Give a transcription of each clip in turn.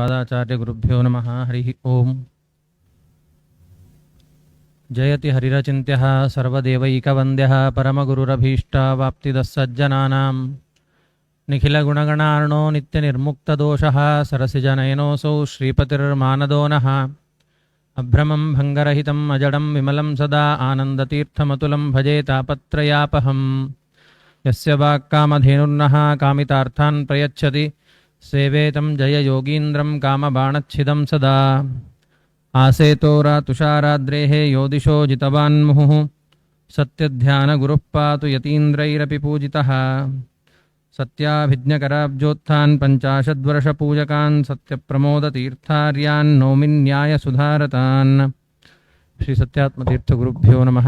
पादाचार्यगुरुभ्यो नमः, हरिः ओम्। जयति हरिरचिन्त्यः, सर्वदेवैकवन्द्यः परमगुरुरभीष्टावाप्तिदः सज्जनानां निखिलगुणगणार्णो, नित्यनिर्मुक्तदोषः, सरसिजनयनोऽसौ श्रीपतिर्मानदो नः। अभ्रमं भङ्गरहितम्, अजडं विमलं सदा, आनन्दतीर्थमतुलं भजे तापत्रयापहम्। यस्य वाक्कामधेनुर्नः कामितार्थान् प्रयच्छति। सेवेतं जययोगीन्द्रं कामबाणच्छिदं सदा आसेतोरातुषाराद्रेः यो दिशो जितवान्मुहुः सत्यध्यानगुरुः पातु यतीन्द्रैरपि पूजितः सत्याभिज्ञकराब्जोत्थान् पञ्चाशद्वर्षपूजकान् सत्यप्रमोदतीर्थार्यान् नौमिन्यायसुधारतान् ಶ್ರೀ ನಮಃ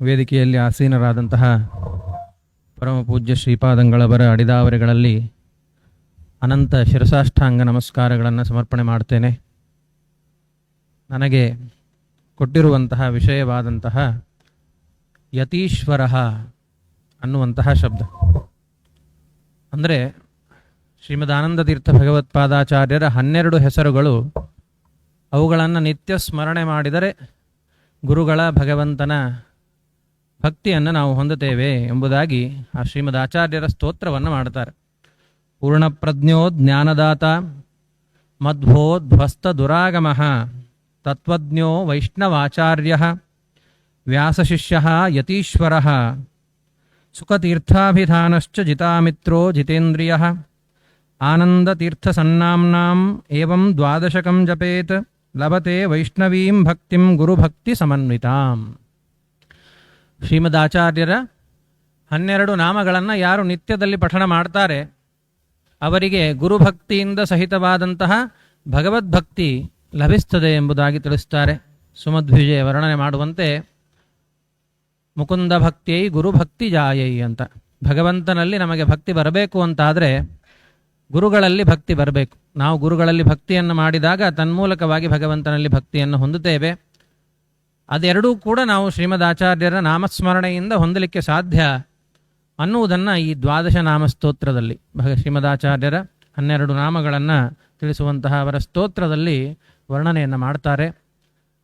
ವೇದಿಕೆಯಲ್ಲಿ ಆಸೀನರಾದಂತಹ ಪರಮ ಪೂಜ್ಯ ಶ್ರೀಪಾದಂಗಳವರ ಅಡಿದಾವರೆಗಳಲ್ಲಿ ಅನಂತ ಶಿರಸಾಷ್ಟಾಂಗ ನಮಸ್ಕಾರಗಳನ್ನು ಸಮರ್ಪಣೆ ಮಾಡ್ತೇನೆ. ನನಗೆ ಕೊಟ್ಟಿರುವಂತಹ ವಿಷಯವಾದಂತಹ ಯತೀಶ್ವರ ಅನ್ನುವಂತಹ ಶಬ್ದ. ಅಂದರೆ ಶ್ರೀಮದಾನಂದ ತೀರ್ಥ ಭಗವತ್ಪಾದಾಚಾರ್ಯರ ಹನ್ನೆರಡು ಹೆಸರುಗಳು ಅವುಗಳನ್ನು ನಿತ್ಯ ಸ್ಮರಣೆ ಮಾಡಿದರೆ ಗುರುಗಳ ಭಗವಂತನ ಭಕ್ತಿಯನ್ನು ನಾವು ಹೊಂದುತ್ತೇವೆ ಎಂಬುದಾಗಿ ಆ ಶ್ರೀಮದ್ ಆಚಾರ್ಯರ ಸ್ತೋತ್ರವನ್ನು ಮಾಡ್ತಾರೆ ಪೂರ್ಣಪ್ರಜ್ಞೋ ಜ್ಞಾನದಾತ ಮಧ್ವೋಧ್ವಸ್ತ ದುರಾಗಮ ತತ್ವಜ್ಞೋ ವೈಷ್ಣವಾಚಾರ್ಯ ವ್ಯಾಸಶಿಷ್ಯ ಯತೀಶ್ವರ ಸುಖತೀರ್ಥಾಭಿಧಾನಶ್ಚ ಜಿತಾಮಿತ್ರೋ ಜಿತೇಂದ್ರಿಯ ಆನಂದತೀರ್ಥಸನ್ನಾಂನಾಂ ಏವಂ ದ್ವಾದಶಕಂ ಜಪೇತ್ ಲಭತೆ ವೈಷ್ಣವೀಂ ಭಕ್ತಿಂ ಗುರುಭಕ್ತಿ ಸಮನ್ವಿತಾಂ ಶ್ರೀಮದಾಚಾರ್ಯರ ಹನ್ನೆರಡು ನಾಮಗಳನ್ನು ಯಾರು ನಿತ್ಯದಲ್ಲಿ ಪಠಣ ಮಾಡ್ತಾರೆ, ಅವರಿಗೆ ಗುರುಭಕ್ತಿಯಿಂದ ಸಹಿತವಾದಂತಹ ಭಗವದ್ಭಕ್ತಿ ಲಭಿಸ್ತದೆ ಎಂಬುದಾಗಿ ತಿಳಿಸ್ತಾರೆ. ಸುಮಧ್ವಿಜಯ ವರ್ಣನೆ ಮಾಡುವಂತೆ ಮುಕುಂದ ಭಕ್ತಿಯೈ ಗುರುಭಕ್ತಿ ಜಾಯೈ ಅಂತ. ಭಗವಂತನಲ್ಲಿ ನಮಗೆ ಭಕ್ತಿ ಬರಬೇಕು ಅಂತಾದರೆ, ಗುರುಗಳಲ್ಲಿ ಭಕ್ತಿ ಬರಬೇಕು. ನಾವು ಗುರುಗಳಲ್ಲಿ ಭಕ್ತಿಯನ್ನು ಮಾಡಿದಾಗ ತನ್ಮೂಲಕವಾಗಿ ಭಗವಂತನಲ್ಲಿ ಭಕ್ತಿಯನ್ನು ಹೊಂದುತ್ತೇವೆ. ಅದೆರಡೂ ಕೂಡ ನಾವು ಶ್ರೀಮದ್ ಆಚಾರ್ಯರ ನಾಮಸ್ಮರಣೆಯಿಂದ ಹೊಂದಲಿಕ್ಕೆ ಸಾಧ್ಯ ಅನ್ನುವುದನ್ನು ಈ ದ್ವಾದಶ ನಾಮಸ್ತೋತ್ರದಲ್ಲಿ. ಭಗ ಶ್ರೀಮದಾಚಾರ್ಯರ ಹನ್ನೆರಡು ನಾಮಗಳನ್ನು ತಿಳಿಸುವಂತಹ ಅವರ ಸ್ತೋತ್ರದಲ್ಲಿ ವರ್ಣನೆಯನ್ನು ಮಾಡ್ತಾರೆ.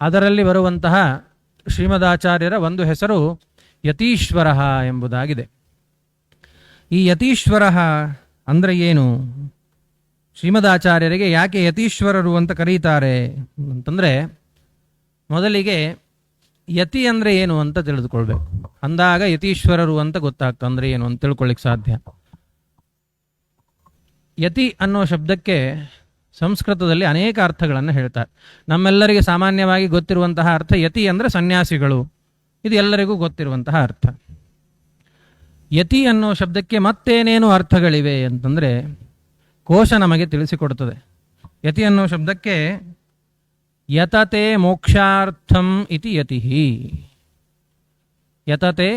ಅದರಲ್ಲಿ ಬರುವಂತಹ ಶ್ರೀಮದಾಚಾರ್ಯರ ಒಂದು ಹೆಸರು ಯತೀಶ್ವರ ಎಂಬುದಾಗಿದೆ. ಈ ಯತೀಶ್ವರ ಅಂದರೆ ಏನು? ಶ್ರೀಮದಾಚಾರ್ಯರಿಗೆ ಯಾಕೆ ಯತೀಶ್ವರರು ಅಂತ ಕರೀತಾರೆ ಅಂತಂದರೆ ಮೊದಲಿಗೆ ಯತಿ ಅಂದರೆ ಏನು ಅಂತ ತಿಳಿದುಕೊಳ್ಬೇಕು. ಅಂದಾಗ ಯತೀಶ್ವರರು ಅಂತ ಗೊತ್ತಾಗ್ತದೆ ಅಂದರೆ ಏನು ಅಂತ ತಿಳ್ಕೊಳ್ಳಿಕ್ಕೆ ಸಾಧ್ಯ. ಯತಿ ಅನ್ನೋ ಶಬ್ದಕ್ಕೆ ಸಂಸ್ಕೃತದಲ್ಲಿ ಅನೇಕ ಅರ್ಥಗಳನ್ನು ಹೇಳ್ತಾರೆ. ನಮ್ಮೆಲ್ಲರಿಗೆ ಸಾಮಾನ್ಯವಾಗಿ ಗೊತ್ತಿರುವಂತಹ ಅರ್ಥ ಯತಿ ಅಂದರೆ ಸನ್ಯಾಸಿಗಳು. ಇದು ಎಲ್ಲರಿಗೂ ಗೊತ್ತಿರುವಂತಹ ಅರ್ಥ. ಯತಿ ಅನ್ನೋ ಶಬ್ದಕ್ಕೆ ಮತ್ತೇನೇನು ಅರ್ಥಗಳಿವೆ ಅಂತಂದರೆ ಕೋಶ ನಮಗೆ ತಿಳಿಸಿಕೊಡುತ್ತದೆ ಯತಿ ಅನ್ನೋ ಶಬ್ದಕ್ಕೆ ಯತತೆ ಮೋಕ್ಷಾರ್ಥಂ ಇತಿ ಯತಿ ಯತತೆ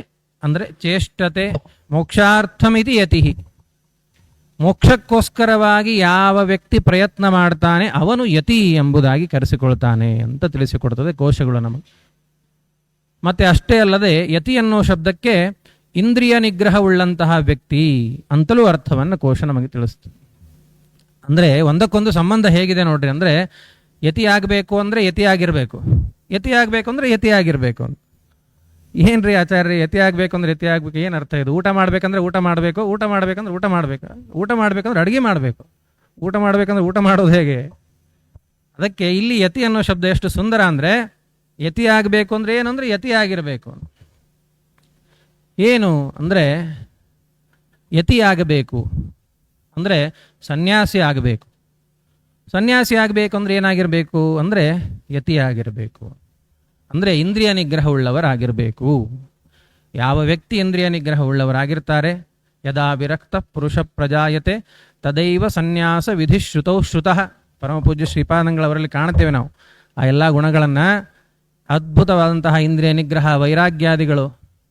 ಅಂದರೆ ಚೇಷ್ಟತೆ, ಮೋಕ್ಷಾರ್ಥಂ ಇತಿ ಯತಿ ಮೋಕ್ಷಕ್ಕೋಸ್ಕರವಾಗಿ ಯಾವ ವ್ಯಕ್ತಿ ಪ್ರಯತ್ನ ಮಾಡ್ತಾನೆ, ಅವನು ಯತಿ ಎಂಬುದಾಗಿ ಕರೆಸಿಕೊಳ್ತಾನೆ ಅಂತ ತಿಳಿಸಿಕೊಡ್ತದೆ ಕೋಶಗಳು ನಮಗೆ. ಮತ್ತೆ ಅಷ್ಟೇ ಅಲ್ಲದೆ, ಯತಿ ಅನ್ನೋ ಶಬ್ದಕ್ಕೆ ಇಂದ್ರಿಯ ನಿಗ್ರಹವುಳ್ಳಂತಹ ವ್ಯಕ್ತಿ ಅಂತಲೂ ಅರ್ಥವನ್ನು ಕೋಶ ನಮಗೆ ತಿಳಿಸ್ತದೆ ಅಂದರೆ ಒಂದಕ್ಕೊಂದು ಸಂಬಂಧ ಹೇಗಿದೆ ನೋಡ್ರಿ ಅಂದರೆ ಯತಿ ಆಗಬೇಕು ಅಂದರೆ ಯತಿ ಆಗಿರಬೇಕು ಯತಿ ಆಗಬೇಕು ಅಂದರೆ ಯತಿ ಆಗಿರಬೇಕು ಅಂತ ರೀ ಆಚಾರ್ಯ ಯತಿ ಆಗಬೇಕು ಅಂದರೆ ಯತಿ ಆಗಬೇಕು ಏನು ಅರ್ಥ ಇದು? ಊಟ ಮಾಡಬೇಕಂದ್ರೆ ಊಟ ಮಾಡಬೇಕು, ಊಟ ಮಾಡಬೇಕಂದ್ರೆ ಊಟ ಮಾಡಬೇಕು. ಊಟ ಮಾಡಬೇಕಂದ್ರೆ ಅಡುಗೆ ಮಾಡಬೇಕು. ಊಟ ಮಾಡಬೇಕಂದ್ರೆ ಊಟ ಮಾಡೋದು ಹೇಗೆ? ಅದಕ್ಕೆ ಇಲ್ಲಿ ಯತಿ ಅನ್ನೋ ಶಬ್ದ ಎಷ್ಟು ಸುಂದರ ಅಂದರೆ ಯತಿ ಆಗಬೇಕು ಅಂದರೆ ಏನು ಅಂದರೆ ಯತಿ ಆಗಿರಬೇಕು ಏನು ಅಂದರೆ ಯತಿ ಆಗಬೇಕು ಅಂದರೆ ಸನ್ಯಾಸಿ ಆಗಬೇಕು. ಸನ್ಯಾಸಿ ಆಗಬೇಕು ಅಂದರೆ ಏನಾಗಿರಬೇಕು? ಅಂದರೆ ಯತಿಯಾಗಿರಬೇಕು ಅಂದರೆ ಇಂದ್ರಿಯ ನಿಗ್ರಹವುಳ್ಳವರಾಗಿರಬೇಕು ಯಾವ ವ್ಯಕ್ತಿ ಇಂದ್ರಿಯ ನಿಗ್ರಹವುಳ್ಳವರಾಗಿರ್ತಾರೆ ಯದಾ ವಿರಕ್ತ ಪುರುಷ ಪ್ರಜಾಯತೆ ತದೈವ ಸನ್ಯಾಸ ವಿಧಿಶ್ರುತೌ ಶ್ರುತಃ. ಪರಮಪೂಜ್ಯ ಶ್ರೀಪಾದಂಗಳವರಲ್ಲಿ ಕಾಣುತ್ತೇವೆ ನಾವು ಆ ಎಲ್ಲ ಗುಣಗಳನ್ನು. ಅದ್ಭುತವಾದಂತಹ ಇಂದ್ರಿಯ ನಿಗ್ರಹ, ವೈರಾಗ್ಯಾದಿಗಳು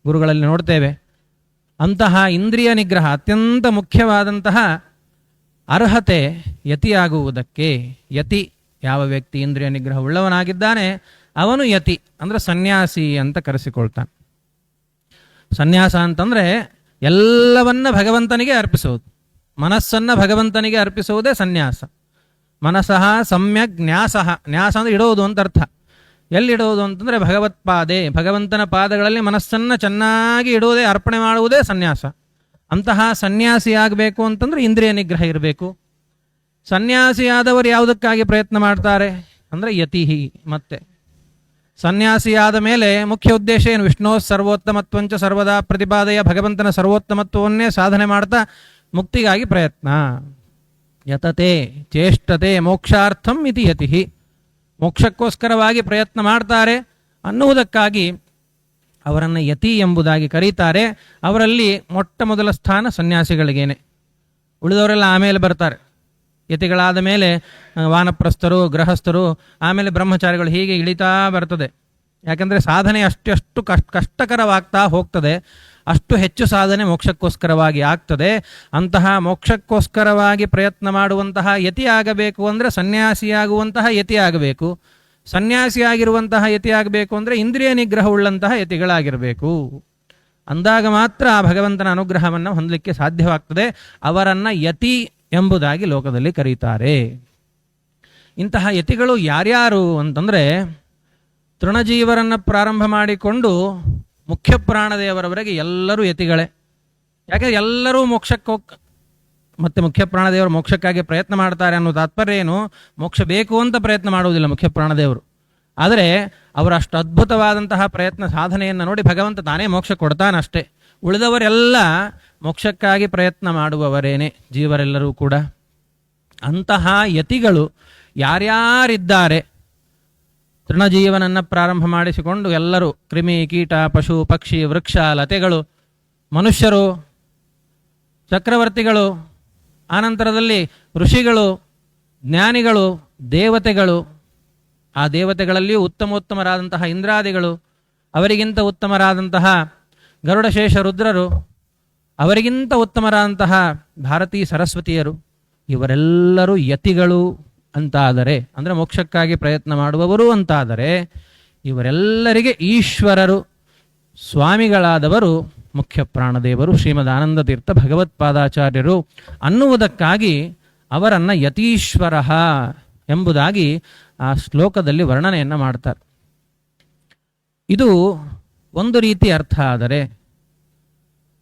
ಗುರುಗಳಲ್ಲಿ ನೋಡ್ತೇವೆ. ಅಂತಹ ಇಂದ್ರಿಯ ನಿಗ್ರಹ ಅತ್ಯಂತ ಮುಖ್ಯವಾದಂತಹ ಅರ್ಹತೆ ಯತಿಯಾಗುವುದಕ್ಕೆ ಯತಿ ಯಾವ ವ್ಯಕ್ತಿ ಇಂದ್ರಿಯ ನಿಗ್ರಹ ಉಳ್ಳವನಾಗಿದ್ದಾನೆ ಅವನು ಯತಿ, ಅಂದರೆ ಸನ್ಯಾಸಿ ಅಂತ ಕರೆಸಿಕೊಳ್ತಾನೆ. ಸನ್ಯಾಸ ಅಂತಂದರೆ ಎಲ್ಲವನ್ನ ಭಗವಂತನಿಗೆ ಅರ್ಪಿಸೋದು ಮನಸ್ಸನ್ನು ಭಗವಂತನಿಗೆ ಅರ್ಪಿಸುವುದೇ ಸನ್ಯಾಸ. ಮನಸಃ ಸಮ್ಯಕ್ ನ್ಯಾಸಃ, ನ್ಯಾಸ ಅಂದರೆ ಇಡೋದು ಅಂತ ಅರ್ಥ. ಎಲ್ಲಿಡೋದು ಅಂತಂದರೆ ಭಗವತ್ಪಾದೆ, ಭಗವಂತನ ಪಾದಗಳಲ್ಲಿ ಮನಸ್ಸನ್ನು ಚೆನ್ನಾಗಿ ಇಡುವುದೇ ಅರ್ಪಣೆ ಮಾಡುವುದೇ ಸನ್ಯಾಸ. ಅಂತಹ ಸನ್ಯಾಸಿಯಾಗಬೇಕು ಅಂತಂದ್ರೆ ಇಂದ್ರಿಯ ನಿಗ್ರಹ ಇರಬೇಕು. ಸನ್ಯಾಸಿಯಾದವರು ಯಾವುದಕ್ಕಾಗಿ ಪ್ರಯತ್ನ ಮಾಡ್ತಾರೆ ಅಂದ್ರೆ ಯತಿಹಿ, ಮತ್ತೆ. ಸನ್ಯಾಸಿಯಾದ ಮೇಲೆ ಮುಖ್ಯ ಉದ್ದೇಶ ಏನು? ವಿಷ್ಣು ಸರ್ವೋತ್ತಮತ್ವಂಚ ಸರ್ವದಾ ಪ್ರತಿಪಾದೆಯ ಭಗವಂತನ ಸರ್ವೋತ್ತಮತ್ವವನ್ನೇ ಸಾಧನೆ ಮಾಡ್ತಾ ಮುಕ್ತಿಗಾಗಿ ಪ್ರಯತ್ನ. ಯತತೆ ಚೇಷ್ಟತೆ ಮೋಕ್ಷಾರ್ಥಂ ಇತಿ ಯತಿಹಿ. ಮೋಕ್ಷಕ್ಕೋಸ್ಕರವಾಗಿ ಪ್ರಯತ್ನ ಮಾಡ್ತಾರೆ ಅನ್ನುವುದಕ್ಕಾಗಿ ಅವರನ್ನು ಯತಿ ಎಂಬುದಾಗಿ ಕರೀತಾರೆ. ಅವರಲ್ಲಿ ಮೊಟ್ಟ ಮೊದಲ ಸ್ಥಾನ ಸನ್ಯಾಸಿಗಳಿಗೇನೆ. ಉಳಿದವರೆಲ್ಲ ಆಮೇಲೆ ಬರ್ತಾರೆ. ಯತಿಗಳಾದ ಮೇಲೆ ವಾನಪ್ರಸ್ಥರು, ಗೃಹಸ್ಥರು, ಆಮೇಲೆ ಬ್ರಹ್ಮಚಾರಿಗಳು ಹೀಗೆ ಇಳಿತಾ ಬರ್ತದೆ. ಯಾಕೆಂದರೆ ಸಾಧನೆ ಅಷ್ಟೆಷ್ಟು ಕಷ್ಟ, ಕಷ್ಟಕರವಾಗ್ತಾ ಹೋಗ್ತದೆ. ಅಷ್ಟು ಹೆಚ್ಚು ಸಾಧನೆ ಮೋಕ್ಷಕ್ಕೋಸ್ಕರವಾಗಿ ಆಗ್ತದೆ. ಅಂತಹ ಮೋಕ್ಷಕ್ಕೋಸ್ಕರವಾಗಿ ಪ್ರಯತ್ನ ಮಾಡುವಂತಹ ಯತಿ ಆಗಬೇಕು ಅಂದರೆ ಸನ್ಯಾಸಿಯಾಗುವಂತಹ ಯತಿ ಆಗಬೇಕು ಸನ್ಯಾಸಿಯಾಗಿರುವಂತಹ ಯತಿ ಆಗಬೇಕು ಅಂದರೆ ಇಂದ್ರಿಯ ನಿಗ್ರಹವುಳ್ಳಂತಹ ಯತಿಗಳಾಗಿರಬೇಕು. ಅಂದಾಗ ಮಾತ್ರ ಆ ಭಗವಂತನ ಅನುಗ್ರಹವನ್ನು ಹೊಂದಲಿಕ್ಕೆ ಸಾಧ್ಯವಾಗ್ತದೆ. ಅವರನ್ನು ಯತಿ ಎಂಬುದಾಗಿ ಲೋಕದಲ್ಲಿ ಕರೀತಾರೆ. ಇಂತಹ ಯತಿಗಳು ಯಾರ್ಯಾರು ಅಂತಂದರೆ ತೃಣಜೀವರನ್ನು ಪ್ರಾರಂಭ ಮಾಡಿಕೊಂಡು ಮುಖ್ಯ ಪ್ರಾಣದೇವರವರೆಗೆ ಎಲ್ಲರೂ ಯತಿಗಳೇ. ಯಾಕೆಂದರೆ ಎಲ್ಲರೂ ಮೋಕ್ಷಕ್ಕೆ ಮತ್ತೆ ಮುಖ್ಯ ಪ್ರಾಣದೇವರು ಮೋಕ್ಷಕ್ಕಾಗಿ ಪ್ರಯತ್ನ ಮಾಡ್ತಾರೆ ಅನ್ನೋ ತಾತ್ಪರ್ಯ ಏನು? ಮೋಕ್ಷ ಬೇಕು ಅಂತ ಪ್ರಯತ್ನ ಮಾಡುವುದಿಲ್ಲ ಮುಖ್ಯ ಪ್ರಾಣದೇವರು ಆದರೆ ಅವರ ಅಷ್ಟು ಅದ್ಭುತವಾದಂತಹ ಪ್ರಯತ್ನ ಸಾಧನೆಯನ್ನು ನೋಡಿ ಭಗವಂತ ತಾನೇ ಮೋಕ್ಷ ಕೊಡ್ತಾನಷ್ಟೇ ಉಳಿದವರೆಲ್ಲ ಮೋಕ್ಷಕ್ಕಾಗಿ ಪ್ರಯತ್ನ ಮಾಡುವವರೇನೆ ಜೀವರೆಲ್ಲರೂ ಕೂಡ. ಅಂತಹ ಯತಿಗಳು ಯಾರ್ಯಾರಿದ್ದಾರೆ? ತೃಣಜೀವನನ್ನು ಪ್ರಾರಂಭ ಮಾಡಿಸಿಕೊಂಡು ಎಲ್ಲರೂ ಕ್ರಿಮಿ, ಕೀಟ, ಪಶು, ಪಕ್ಷಿ, ವೃಕ್ಷ, ಲತೆಗಳು, ಮನುಷ್ಯರು, ಚಕ್ರವರ್ತಿಗಳು ಆನಂತರದಲ್ಲಿ ಋಷಿಗಳು, ಜ್ಞಾನಿಗಳು, ದೇವತೆಗಳು, ಆ ದೇವತೆಗಳಲ್ಲಿಯೂ ಉತ್ತಮೋತ್ತಮರಾದಂತಹ ಇಂದ್ರಾದಿಗಳು, ಅವರಿಗಿಂತ ಉತ್ತಮರಾದಂತಹ ಗರುಡಶೇಷ ರುದ್ರರು, ಅವರಿಗಿಂತ ಉತ್ತಮರಾದಂತಹ ಭಾರತೀ ಸರಸ್ವತಿಯರು, ಇವರೆಲ್ಲರೂ ಯತಿಗಳು ಅಂತಾದರೆ, ಅಂದರೆ ಮೋಕ್ಷಕ್ಕಾಗಿ ಪ್ರಯತ್ನ ಮಾಡುವವರು ಅಂತಾದರೆ, ಇವರೆಲ್ಲರಿಗೆ ಈಶ್ವರರು, ಸ್ವಾಮಿಗಳಾದವರು ಮುಖ್ಯ ಪ್ರಾಣದೇವರು ಶ್ರೀಮದ್ ಆನಂದ ತೀರ್ಥ ಭಗವತ್ಪಾದಾಚಾರ್ಯರು ಅನ್ನುವುದಕ್ಕಾಗಿ ಅವರನ್ನು ಯತೀಶ್ವರ ಎಂಬುದಾಗಿ ಆ ಶ್ಲೋಕದಲ್ಲಿ ವರ್ಣನೆಯನ್ನು ಮಾಡ್ತಾರೆ. ಇದು ಒಂದು ರೀತಿ ಅರ್ಥ ಆದರೆ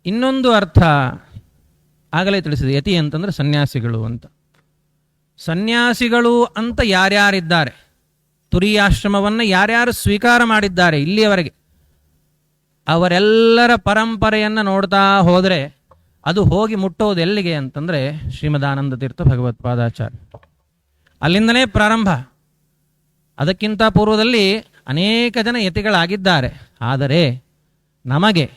ಇನ್ನೊಂದು ಅರ್ಥ ಆಗಲೇ ತಿಳಿಸಿದೆ. ಯತಿ ಅಂತಂದ್ರೆ ಸನ್ಯಾಸಿಗಳು ಅಂತ. ಸನ್ಯಾಸಿಗಳು ಅಂತ ಯಾರ್ಯಾರಿದ್ದಾರೆ? ತುರಿಯಾಶ್ರಮವನ್ನು ಯಾರ್ಯಾರು ಸ್ವೀಕಾರ ಮಾಡಿದ್ದಾರೆ ಇಲ್ಲಿಯವರೆಗೆ? ಅವರೆಲ್ಲರ ಪರಂಪರೆಯನ್ನು ನೋಡ್ತಾ ಹೋದರೆ ಅದು ಹೋಗಿ ಮುಟ್ಟೋದು ಎಲ್ಲಿಗೆ ಅಂತಂದರೆ ಶ್ರೀಮದಾನಂದ ತೀರ್ಥ ಭಗವತ್ಪಾದಾಚಾರ್ಯ ಅಲ್ಲಿಂದನೇ ಪ್ರಾರಂಭ. ಅದಕ್ಕಿಂತ ಪೂರ್ವದಲ್ಲಿ ಅನೇಕ ಜನ ಯತಿಗಳಾಗಿದ್ದಾರೆ. ಆದರೆ ನಮಗೆ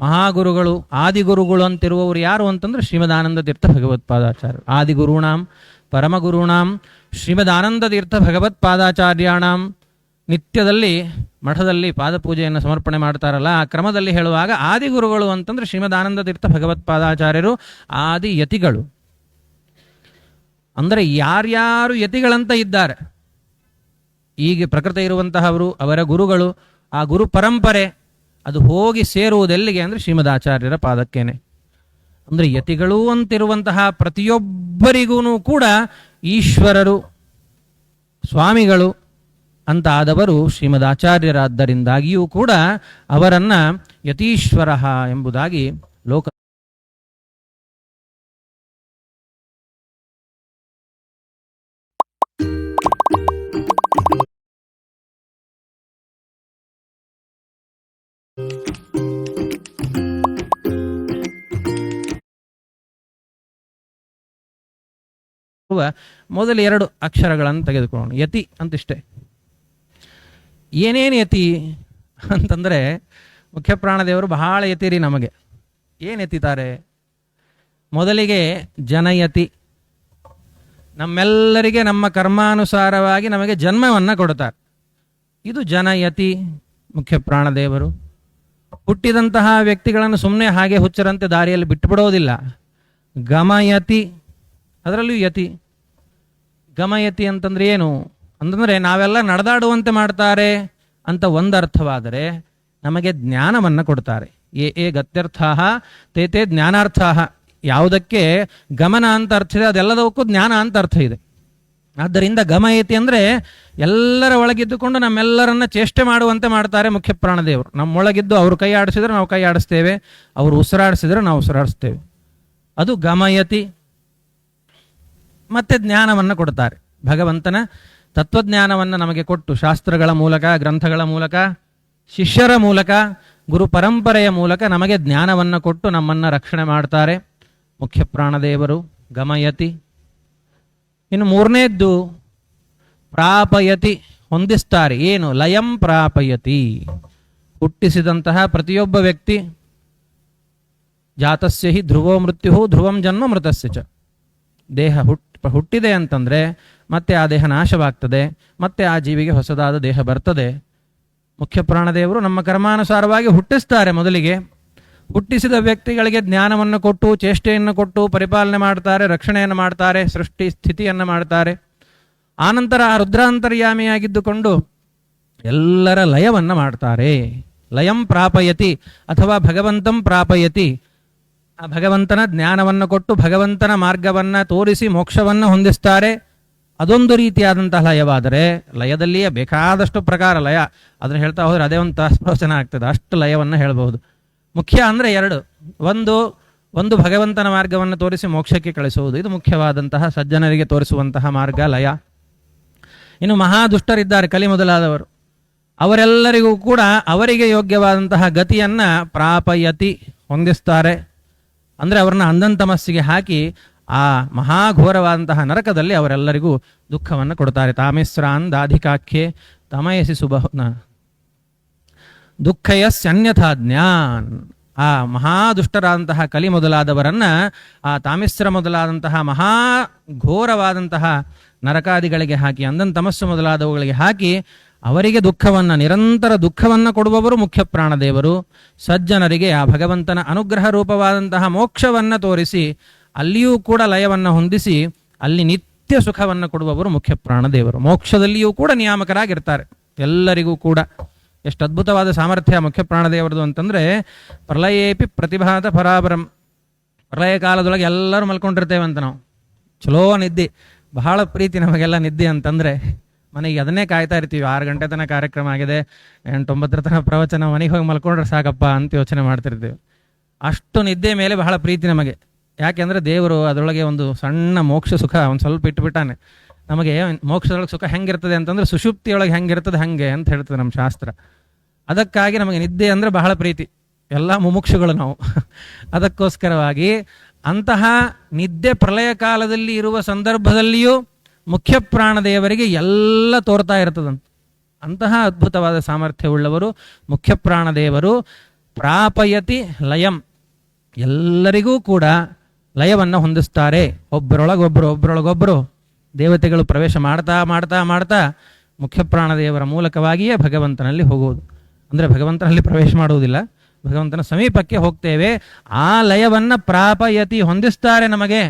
ಮಹಾಗುರುಗಳು, ಆದಿಗುರುಗಳು ಅಂತಿರುವವರು ಯಾರು ಅಂತಂದ್ರೆ ಶ್ರೀಮದಾನಂದ ತೀರ್ಥ ಭಗವತ್ಪಾದಾಚಾರ್ಯ ಆದಿಗುರುಣಾಂ, ಪರಮಗುರುಣಾಂ, ಶ್ರೀಮದಾನಂದ ತೀರ್ಥ ಭಗವತ್ಪಾದಾಚಾರ್ಯಾಣಾಂ ನಿತ್ಯದಲ್ಲಿ, ಮಠದಲ್ಲಿ ಪಾದಪೂಜೆಯನ್ನು ಸಮರ್ಪಣೆ ಮಾಡ್ತಾರಲ್ಲ, ಆ ಕ್ರಮದಲ್ಲಿ ಹೇಳುವಾಗ ಆದಿಗುರುಗಳು ಅಂತಂದ್ರೆ ಶ್ರೀಮದಾನಂದ ತೀರ್ಥ ಭಗವತ್ಪಾದಾಚಾರ್ಯರು ಆದಿ ಯತಿಗಳು. ಅಂದರೆ ಯಾರ್ಯಾರು ಯತಿಗಳಂತ ಇದ್ದಾರೆ ಈಗ ಪ್ರಕೃತಿ ಇರುವಂತಹವರು, ಅವರ ಗುರುಗಳು, ಆ ಗುರು ಪರಂಪರೆ, ಅದು ಹೋಗಿ ಸೇರುವುದೆಲ್ಲಿಗೆ ಅಂದರೆ ಶ್ರೀಮದಾಚಾರ್ಯರ ಪಾದಕ್ಕೇನೆ. ಅಂದರೆ ಯತಿಗಳು ಅಂತಿರುವಂತಹ ಪ್ರತಿಯೊಬ್ಬರಿಗೂ ಕೂಡ ಈಶ್ವರರು, ಸ್ವಾಮಿಗಳು ಅಂತ ಆದವರು ಶ್ರೀಮದಾಚಾರ್ಯರಾದ್ದರಿಂದಾಗಿಯೂ ಕೂಡ ಅವರನ್ನ ಯತೀಶ್ವರ ಎಂಬುದಾಗಿ ಲೋಕ ಮೊದಲು ಎರಡು ಅಕ್ಷರಗಳನ್ನು ತೆಗೆದುಕೊಳ್ಳೋಣ. ಯತಿ ಅಂತಿಷ್ಟೇ. ಏನೇನು ಯತಿ ಅಂತಂದರೆ ಮುಖ್ಯ ಪ್ರಾಣದೇವರು ಬಹಳ ಯತಿರಿ ನಮಗೆ. ಏನು ಎತ್ತಿದ್ದಾರೆ ಮೊದಲಿಗೆ ಜನಯತಿ ನಮ್ಮೆಲ್ಲರಿಗೆ ನಮ್ಮ ಕರ್ಮಾನುಸಾರವಾಗಿ ನಮಗೆ ಜನ್ಮವನ್ನು ಕೊಡುತ್ತಾರೆ ಇದು ಜನಯತಿ ಮುಖ್ಯ ಪ್ರಾಣದೇವರು ಹುಟ್ಟಿದಂತಹ ವ್ಯಕ್ತಿಗಳನ್ನು ಸುಮ್ಮನೆ ಹಾಗೆ ಹುಚ್ಚರಂತೆ ದಾರಿಯಲ್ಲಿ ಬಿಟ್ಟುಬಿಡೋದಿಲ್ಲ ಗಮಯತಿ ಅದರಲ್ಲೂ ಯತಿ. ಗಮಯತಿ ಅಂತಂದ್ರೆ ಏನು? ಅಂತಂದ್ರೆ ನಾವೆಲ್ಲ ನಡೆದಾಡುವಂತೆ ಮಾಡ್ತಾರೆ ಅಂತ ಒಂದರ್ಥವಾದರೆ ನಮಗೆ ಜ್ಞಾನವನ್ನು ಕೊಡ್ತಾರೆ. ಏ ಏ ಗತ್ಯರ್ಥ ತೇ ತೇ ಜ್ಞಾನಾರ್ಥ ಯಾವುದಕ್ಕೆ ಗಮನ ಅಂತ ಅರ್ಥ ಇದೆ, ಅದೆಲ್ಲದಕ್ಕೂ ಜ್ಞಾನ ಅಂತ ಅರ್ಥ ಇದೆ. ಆದ್ದರಿಂದ ಗಮಯತಿ ಅಂದರೆ ಎಲ್ಲರ ಒಳಗಿದ್ದುಕೊಂಡು ನಮ್ಮೆಲ್ಲರನ್ನ ಚೇಷ್ಟೆ ಮಾಡುವಂತೆ ಮಾಡ್ತಾರೆ ಮುಖ್ಯ ಪ್ರಾಣದೇವರು ನಮ್ಮೊಳಗಿದ್ದು ಅವರು ಕೈ ಆಡಿಸಿದ್ರೆ ನಾವು ಕೈ ಆಡಿಸ್ತೇವೆ, ಅವರು ಉಸಿರಾಡಿಸಿದ್ರೆ ನಾವು ಉಸಿರಾಡಿಸ್ತೇವೆ. ಅದು ಗಮಯತಿ ಮತ್ತೆ ಜ್ಞಾನವನ್ನು ಕೊಡ್ತಾರೆ. ಭಗವಂತನ ತತ್ವಜ್ಞಾನವನ್ನು ನಮಗೆ ಕೊಟ್ಟು ಶಾಸ್ತ್ರಗಳ ಮೂಲಕ, ಗ್ರಂಥಗಳ ಮೂಲಕ, ಶಿಷ್ಯರ ಮೂಲಕ, ಗುರು ಪರಂಪರೆಯ ಮೂಲಕ ನಮಗೆ ಜ್ಞಾನವನ್ನು ಕೊಟ್ಟು ನಮ್ಮನ್ನು ರಕ್ಷಣೆ ಮಾಡ್ತಾರೆ. ಮುಖ್ಯ ಪ್ರಾಣದೇವರು ಗಮಯತಿ. ಇನ್ನು ಮೂರನೇದ್ದು ಪ್ರಾಪಯತಿ ಹೊಂದಿಸ್ತಾರೆ. ಏನು? ಲಯಂ ಪ್ರಾಪಯತಿ. ಹುಟ್ಟಿಸಿದಂತಹ ಪ್ರತಿಯೊಬ್ಬ ವ್ಯಕ್ತಿ ಜಾತಸ್ಯ ಹಿ ಧ್ರುವೋ ಮೃತ್ಯು ಧ್ರುವಂ ಜನ್ಮ ಮೃತಸ್ಯ ಚ. ದೇಹ ಹುಟ್, ಹುಟ್ಟಿದೆ ಅಂತಂದರೆ ಮತ್ತೆ ಆ ದೇಹ ನಾಶವಾಗ್ತದೆ, ಮತ್ತೆ ಆ ಜೀವಿಗೆ ಹೊಸದಾದ ದೇಹ ಬರ್ತದೆ. ಮುಖ್ಯ ಪ್ರಾಣದೇವರು ನಮ್ಮ ಕರ್ಮಾನುಸಾರವಾಗಿ ಹುಟ್ಟಿಸ್ತಾರೆ ಮೊದಲಿಗೆ. ಹುಟ್ಟಿಸಿದ ವ್ಯಕ್ತಿಗಳಿಗೆ ಜ್ಞಾನವನ್ನು ಕೊಟ್ಟು, ಚೇಷ್ಟೆಯನ್ನು ಕೊಟ್ಟು, ಪರಿಪಾಲನೆ ಮಾಡ್ತಾರೆ, ರಕ್ಷಣೆಯನ್ನು ಮಾಡ್ತಾರೆ, ಸೃಷ್ಟಿ ಸ್ಥಿತಿಯನ್ನು ಮಾಡ್ತಾರೆ. ಆನಂತರ ಆ ರುದ್ರಾಂತರ್ಯಾಮಿಯಾಗಿದ್ದುಕೊಂಡು ಎಲ್ಲರ ಲಯವನ್ನು ಮಾಡ್ತಾರೆ. ಲಯಂ ಪ್ರಾಪಯತಿ ಅಥವಾ ಭಗವಂತಂ ಪ್ರಾಪಯತಿ. ಆ ಭಗವಂತನ ಜ್ಞಾನವನ್ನು ಕೊಟ್ಟು, ಭಗವಂತನ ಮಾರ್ಗವನ್ನು ತೋರಿಸಿ, ಮೋಕ್ಷವನ್ನು ಹೊಂದಿಸ್ತಾರೆ. ಅದೊಂದು ರೀತಿಯಾದಂತಹ ಲಯವಾದರೆ ಲಯದಲ್ಲಿಯೇ ಬೇಕಾದಷ್ಟು ಪ್ರಕಾರ ಲಯ. ಅದನ್ನು ಹೇಳ್ತಾ ಹೋದರೆ ಅದೇ ಒಂದು ತಾಸು ಪ್ರವಚನ ಆಗ್ತದೆ. ಅಷ್ಟು ಲಯವನ್ನು ಹೇಳಬಹುದು. ಮುಖ್ಯ ಅಂದರೆ ಎರಡು. ಒಂದು ಒಂದು ಭಗವಂತನ ಮಾರ್ಗವನ್ನು ತೋರಿಸಿ ಮೋಕ್ಷಕ್ಕೆ ಕಳಿಸುವುದು. ಇದು ಮುಖ್ಯವಾದಂತಹ ಸಜ್ಜನರಿಗೆ ತೋರಿಸುವಂತಹ ಮಾರ್ಗ ಲಯ. ಇನ್ನು ಮಹಾದುಷ್ಟರಿದ್ದಾರೆ, ಕಲಿ ಮೊದಲಾದವರು. ಅವರೆಲ್ಲರಿಗೂ ಕೂಡ ಅವರಿಗೆ ಯೋಗ್ಯವಾದಂತಹ ಗತಿಯನ್ನು ಪ್ರಾಪಯತಿ ಹೊಂದಿಸ್ತಾರೆ. ಅಂದರೆ ಅವ್ರನ್ನ ಅಂಧಂತಮಸ್ಸಿಗೆ ಹಾಕಿ ಆ ಮಹಾಘೋರವಾದಂತಹ ನರಕದಲ್ಲಿ ಅವರೆಲ್ಲರಿಗೂ ದುಃಖವನ್ನು ಕೊಡುತ್ತಾರೆ. ತಾಮೇಶ್ರಾನ್ ದಾಧಿಕಾಖ್ಯೆ ತಮಯಸಿ ಸುಬಹ ದುಃಖಯಸ್ಯನ್ಯಥಾ ಜ್ಞಾನ್. ಆ ಮಹಾದುಷ್ಟರಾದಂತಹ ಕಲಿ ಮೊದಲಾದವರನ್ನ, ಆ ತಾಮಿಸ್ರ ಮೊದಲಾದಂತಹ ಮಹಾ ಘೋರವಾದಂತಹ ನರಕಾದಿಗಳಿಗೆ ಹಾಕಿ, ಅಂದನ್ ತಮಸ್ಸು ಮೊದಲಾದವುಗಳಿಗೆ ಹಾಕಿ, ಅವರಿಗೆ ದುಃಖವನ್ನು, ನಿರಂತರ ದುಃಖವನ್ನು ಕೊಡುವವರು ಮುಖ್ಯ ಪ್ರಾಣದೇವರು. ಸಜ್ಜನರಿಗೆ ಆ ಭಗವಂತನ ಅನುಗ್ರಹ ರೂಪವಾದಂತಹ ಮೋಕ್ಷವನ್ನು ತೋರಿಸಿ ಅಲ್ಲಿಯೂ ಕೂಡ ಲಯವನ್ನು ಹೊಂದಿಸಿ ಅಲ್ಲಿ ನಿತ್ಯ ಸುಖವನ್ನು ಕೊಡುವವರು ಮುಖ್ಯ ಪ್ರಾಣದೇವರು. ಮೋಕ್ಷದಲ್ಲಿಯೂ ಕೂಡ ನಿಯಾಮಕರಾಗಿರ್ತಾರೆ. ಎಲ್ಲರಿಗೂ ಕೂಡ. ಎಷ್ಟು ಅದ್ಭುತವಾದ ಸಾಮರ್ಥ್ಯ ಮುಖ್ಯ ಪ್ರಾಣದೇವರದು ಅಂತಂದರೆ, ಪ್ರಲಯೇಪಿ ಪ್ರತಿಭಾತ ಪರಾಬರಂ ಪ್ರಲಯ ಕಾಲದೊಳಗೆ ಎಲ್ಲರೂ ಮಲ್ಕೊಂಡಿರ್ತೇವೆ ಅಂತ ನಾವು. ಚಲೋ ನಿದ್ದೆ. ಬಹಳ ಪ್ರೀತಿ ನಮಗೆಲ್ಲ ನಿದ್ದೆ ಅಂತಂದರೆ, ಮನೆಗೆ ಅದನ್ನೇ ಕಾಯ್ತಾ ಇರ್ತೀವಿ. ಆರು ಗಂಟೆ ತನಕ ಕಾರ್ಯಕ್ರಮ ಆಗಿದೆ. ಎಂಟೊಂಬತ್ತರ ತನಕ ಪ್ರವಚನ, ಮನೆಗೆ ಹೋಗಿ ಮಲ್ಕೊಂಡ್ರೆ ಸಾಕಪ್ಪ ಅಂತ ಯೋಚನೆ ಮಾಡ್ತಿರ್ತೀವಿ. ಅಷ್ಟು ನಿದ್ದೆ ಮೇಲೆ ಬಹಳ ಪ್ರೀತಿ ನಮಗೆ. ಯಾಕೆಂದ್ರೆ ದೇವರು ಅದರೊಳಗೆ ಒಂದು ಸಣ್ಣ ಮೋಕ್ಷ ಸುಖ ಒಂದು ಸ್ವಲ್ಪ ಇಟ್ಬಿಟ್ಟಾನೆ. ನಮಗೆ ಮೋಕ್ಷದೊಳಗೆ ಸುಖ ಹೆಂಗಿರ್ತದೆ ಅಂತಂದ್ರೆ ಸುಷುಪ್ತಿಯೊಳಗೆ ಹೆಂಗಿರ್ತದೆ ಹಂಗೆ ಅಂತ ಹೇಳ್ತದೆ ನಮ್ಮ ಶಾಸ್ತ್ರ. ಅದಕ್ಕಾಗಿ ನಮಗೆ ನಿದ್ದೆ ಅಂದರೆ ಬಹಳ ಪ್ರೀತಿ. ಎಲ್ಲ ಮುಮುಕ್ಷುಗಳು ನಾವು. ಅದಕ್ಕೋಸ್ಕರವಾಗಿ ಅಂತಹ ನಿದ್ದೆ ಪ್ರಳಯ ಕಾಲದಲ್ಲಿ ಇರುವ ಸಂದರ್ಭದಲ್ಲಿಯೂ ಮುಖ್ಯ ಪ್ರಾಣದೇವರಿಗೆ ಎಲ್ಲ ತೋರ್ತಾ ಇರ್ತದಂತೆ. ಅಂತಹ ಅದ್ಭುತವಾದ ಸಾಮರ್ಥ್ಯವುಳ್ಳವರು ಮುಖ್ಯ ಪ್ರಾಣದೇವರು ಪ್ರಾಪಯತಿ ಲಯಂ. ಎಲ್ಲರಿಗೂ ಕೂಡ ಲಯವನ್ನು ಹೊಂದಿಸ್ತಾರೆ. ಒಬ್ಬರೊಳಗೊಬ್ಬರು ಒಬ್ಬರೊಳಗೊಬ್ಬರು ದೇವತೆಗಳು ಪ್ರವೇಶ ಮಾಡ್ತಾ ಮಾಡ್ತಾ ಮಾಡ್ತಾ ಮುಖ್ಯಪ್ರಾಣದೇವರ ಮೂಲಕವಾಗಿಯೇ ಭಗವಂತನಲ್ಲಿ ಹೋಗುವುದು. ಅಂದರೆ ಭಗವಂತನಲ್ಲಿ ಪ್ರವೇಶ ಮಾಡುವುದಿಲ್ಲ. ಭಗವಂತನ ಸಮೀಪಕ್ಕೆ ಹೋಗ್ತೇವೆ. ಆ ಲಯವನ್ನು ಪ್ರಾಪಯತಿ ಹೊಂದಿಸ್ತಾರೆ ನಮಗೆ.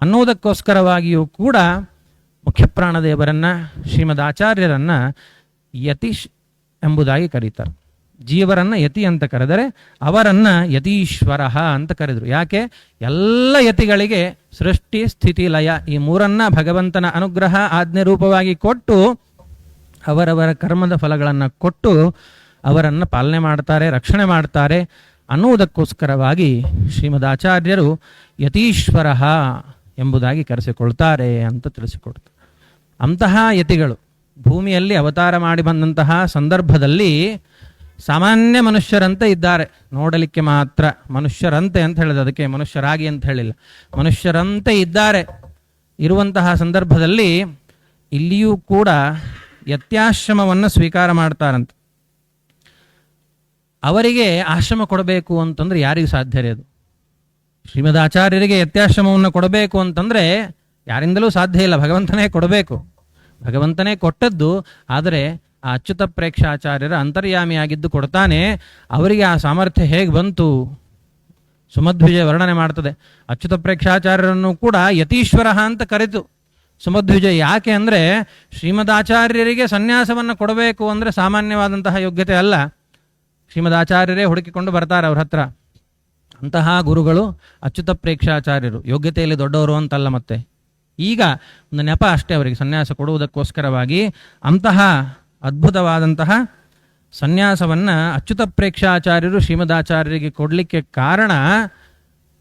ಅನ್ನೋದಕ್ಕೋಸ್ಕರವಾಗಿಯೂ ಕೂಡ ಮುಖ್ಯಪ್ರಾಣದೇವರನ್ನು, ಶ್ರೀಮದ್ ಆಚಾರ್ಯರನ್ನು ಯತೀಶ್ ಎಂಬುದಾಗಿ ಕರೀತಾರೆ. ಜೀವರನ್ನ ಯತಿ ಅಂತ ಕರೆದರೆ ಅವರನ್ನು ಯತೀಶ್ವರ ಅಂತ ಕರೆದರು. ಯಾಕೆ? ಎಲ್ಲ ಯತಿಗಳಿಗೆ ಸೃಷ್ಟಿ, ಸ್ಥಿತಿ, ಲಯ ಈ ಮೂರನ್ನ ಭಗವಂತನ ಅನುಗ್ರಹ, ಆಜ್ಞೆ ರೂಪವಾಗಿ ಕೊಟ್ಟು ಅವರವರ ಕರ್ಮದ ಫಲಗಳನ್ನು ಕೊಟ್ಟು ಅವರನ್ನು ಪಾಲನೆ ಮಾಡ್ತಾರೆ, ರಕ್ಷಣೆ ಮಾಡ್ತಾರೆ ಅನ್ನುವುದಕ್ಕೋಸ್ಕರವಾಗಿ ಶ್ರೀಮದ್ ಆಚಾರ್ಯರು ಯತೀಶ್ವರ ಎಂಬುದಾಗಿ ಕರೆಸಿಕೊಳ್ತಾರೆ ಅಂತ ತಿಳಿಸಿಕೊಡ್ತಾರೆ ಅಂತಹ ಯತಿಗಳು ಭೂಮಿಯಲ್ಲಿ ಅವತಾರ ಮಾಡಿ ಬಂದಂತಹ ಸಂದರ್ಭದಲ್ಲಿ ಸಾಮಾನ್ಯ ಮನುಷ್ಯರಂತೆ ಇದ್ದಾರೆ. ನೋಡಲಿಕ್ಕೆ ಮಾತ್ರ ಮನುಷ್ಯರಂತೆ ಅಂತ ಹೇಳಿದ ಅದಕ್ಕೆ ಮನುಷ್ಯರಾಗಿ ಅಂತ ಹೇಳಿಲ್ಲ. ಮನುಷ್ಯರಂತೆ ಇದ್ದಾರೆ. ಇರುವಂತಹ ಸಂದರ್ಭದಲ್ಲಿ ಇಲ್ಲಿಯೂ ಕೂಡ ಯತ್ಯಾಶ್ರಮವನ್ನು ಸ್ವೀಕಾರ ಮಾಡ್ತಾರಂತೆ. ಅವರಿಗೆ ಆಶ್ರಮ ಕೊಡಬೇಕು ಅಂತಂದ್ರೆ ಯಾರಿಗೂ ಸಾಧ್ಯ ರೀ ಅದು. ಶ್ರೀಮದ್ ಆಚಾರ್ಯರಿಗೆ ಯತ್ಯಾಶ್ರಮವನ್ನು ಕೊಡಬೇಕು ಅಂತಂದ್ರೆ ಯಾರಿಂದಲೂ ಸಾಧ್ಯ ಇಲ್ಲ. ಭಗವಂತನೇ ಕೊಡಬೇಕು. ಭಗವಂತನೇ ಕೊಟ್ಟದ್ದು, ಆದರೆ ಆ ಅಚ್ಯುತ ಪ್ರೇಕ್ಷಾಚಾರ್ಯರ ಅಂತರ್ಯಾಮಿಯಾಗಿದ್ದು ಕೊಡ್ತಾನೆ, ಅವರಿಗೆ ಆ ಸಾಮರ್ಥ್ಯ ಹೇಗೆ ಬಂತು? ಸುಮಧ್ವಿಜಯ ವರ್ಣನೆ ಮಾಡ್ತದೆ. ಅಚ್ಯುತ ಪ್ರೇಕ್ಷಾಚಾರ್ಯರನ್ನು ಕೂಡ ಯತೀಶ್ವರ ಅಂತ ಕರೆತು. ಸುಮಧ್ವಿಜಯ ಯಾಕೆ ಅಂದರೆ, ಶ್ರೀಮದಾಚಾರ್ಯರಿಗೆ ಸನ್ಯಾಸವನ್ನು ಕೊಡಬೇಕು ಅಂದರೆ ಸಾಮಾನ್ಯವಾದಂತಹ ಯೋಗ್ಯತೆ ಅಲ್ಲ. ಶ್ರೀಮದಾಚಾರ್ಯರೇ ಹುಡುಕಿಕೊಂಡು ಬರ್ತಾರೆ ಅವ್ರ ಹತ್ರ. ಅಂತಹ ಗುರುಗಳು ಅಚ್ಯುತ ಪ್ರೇಕ್ಷಾಚಾರ್ಯರು. ಯೋಗ್ಯತೆಯಲ್ಲಿ ದೊಡ್ಡವರು ಅಂತಲ್ಲ ಮತ್ತೆ. ಈಗ ಒಂದು ನೆಪ ಅಷ್ಟೇ ಅವರಿಗೆ ಸನ್ಯಾಸ ಕೊಡುವುದಕ್ಕೋಸ್ಕರವಾಗಿ ಅಂತಹ ಅದ್ಭುತವಾದಂತಹ ಸನ್ಯಾಸವನ್ನು ಅಚ್ಯುತ ಪ್ರೇಕ್ಷಾಚಾರ್ಯರು ಶ್ರೀಮದಾಚಾರ್ಯರಿಗೆ ಕೊಡಲಿಕ್ಕೆ ಕಾರಣ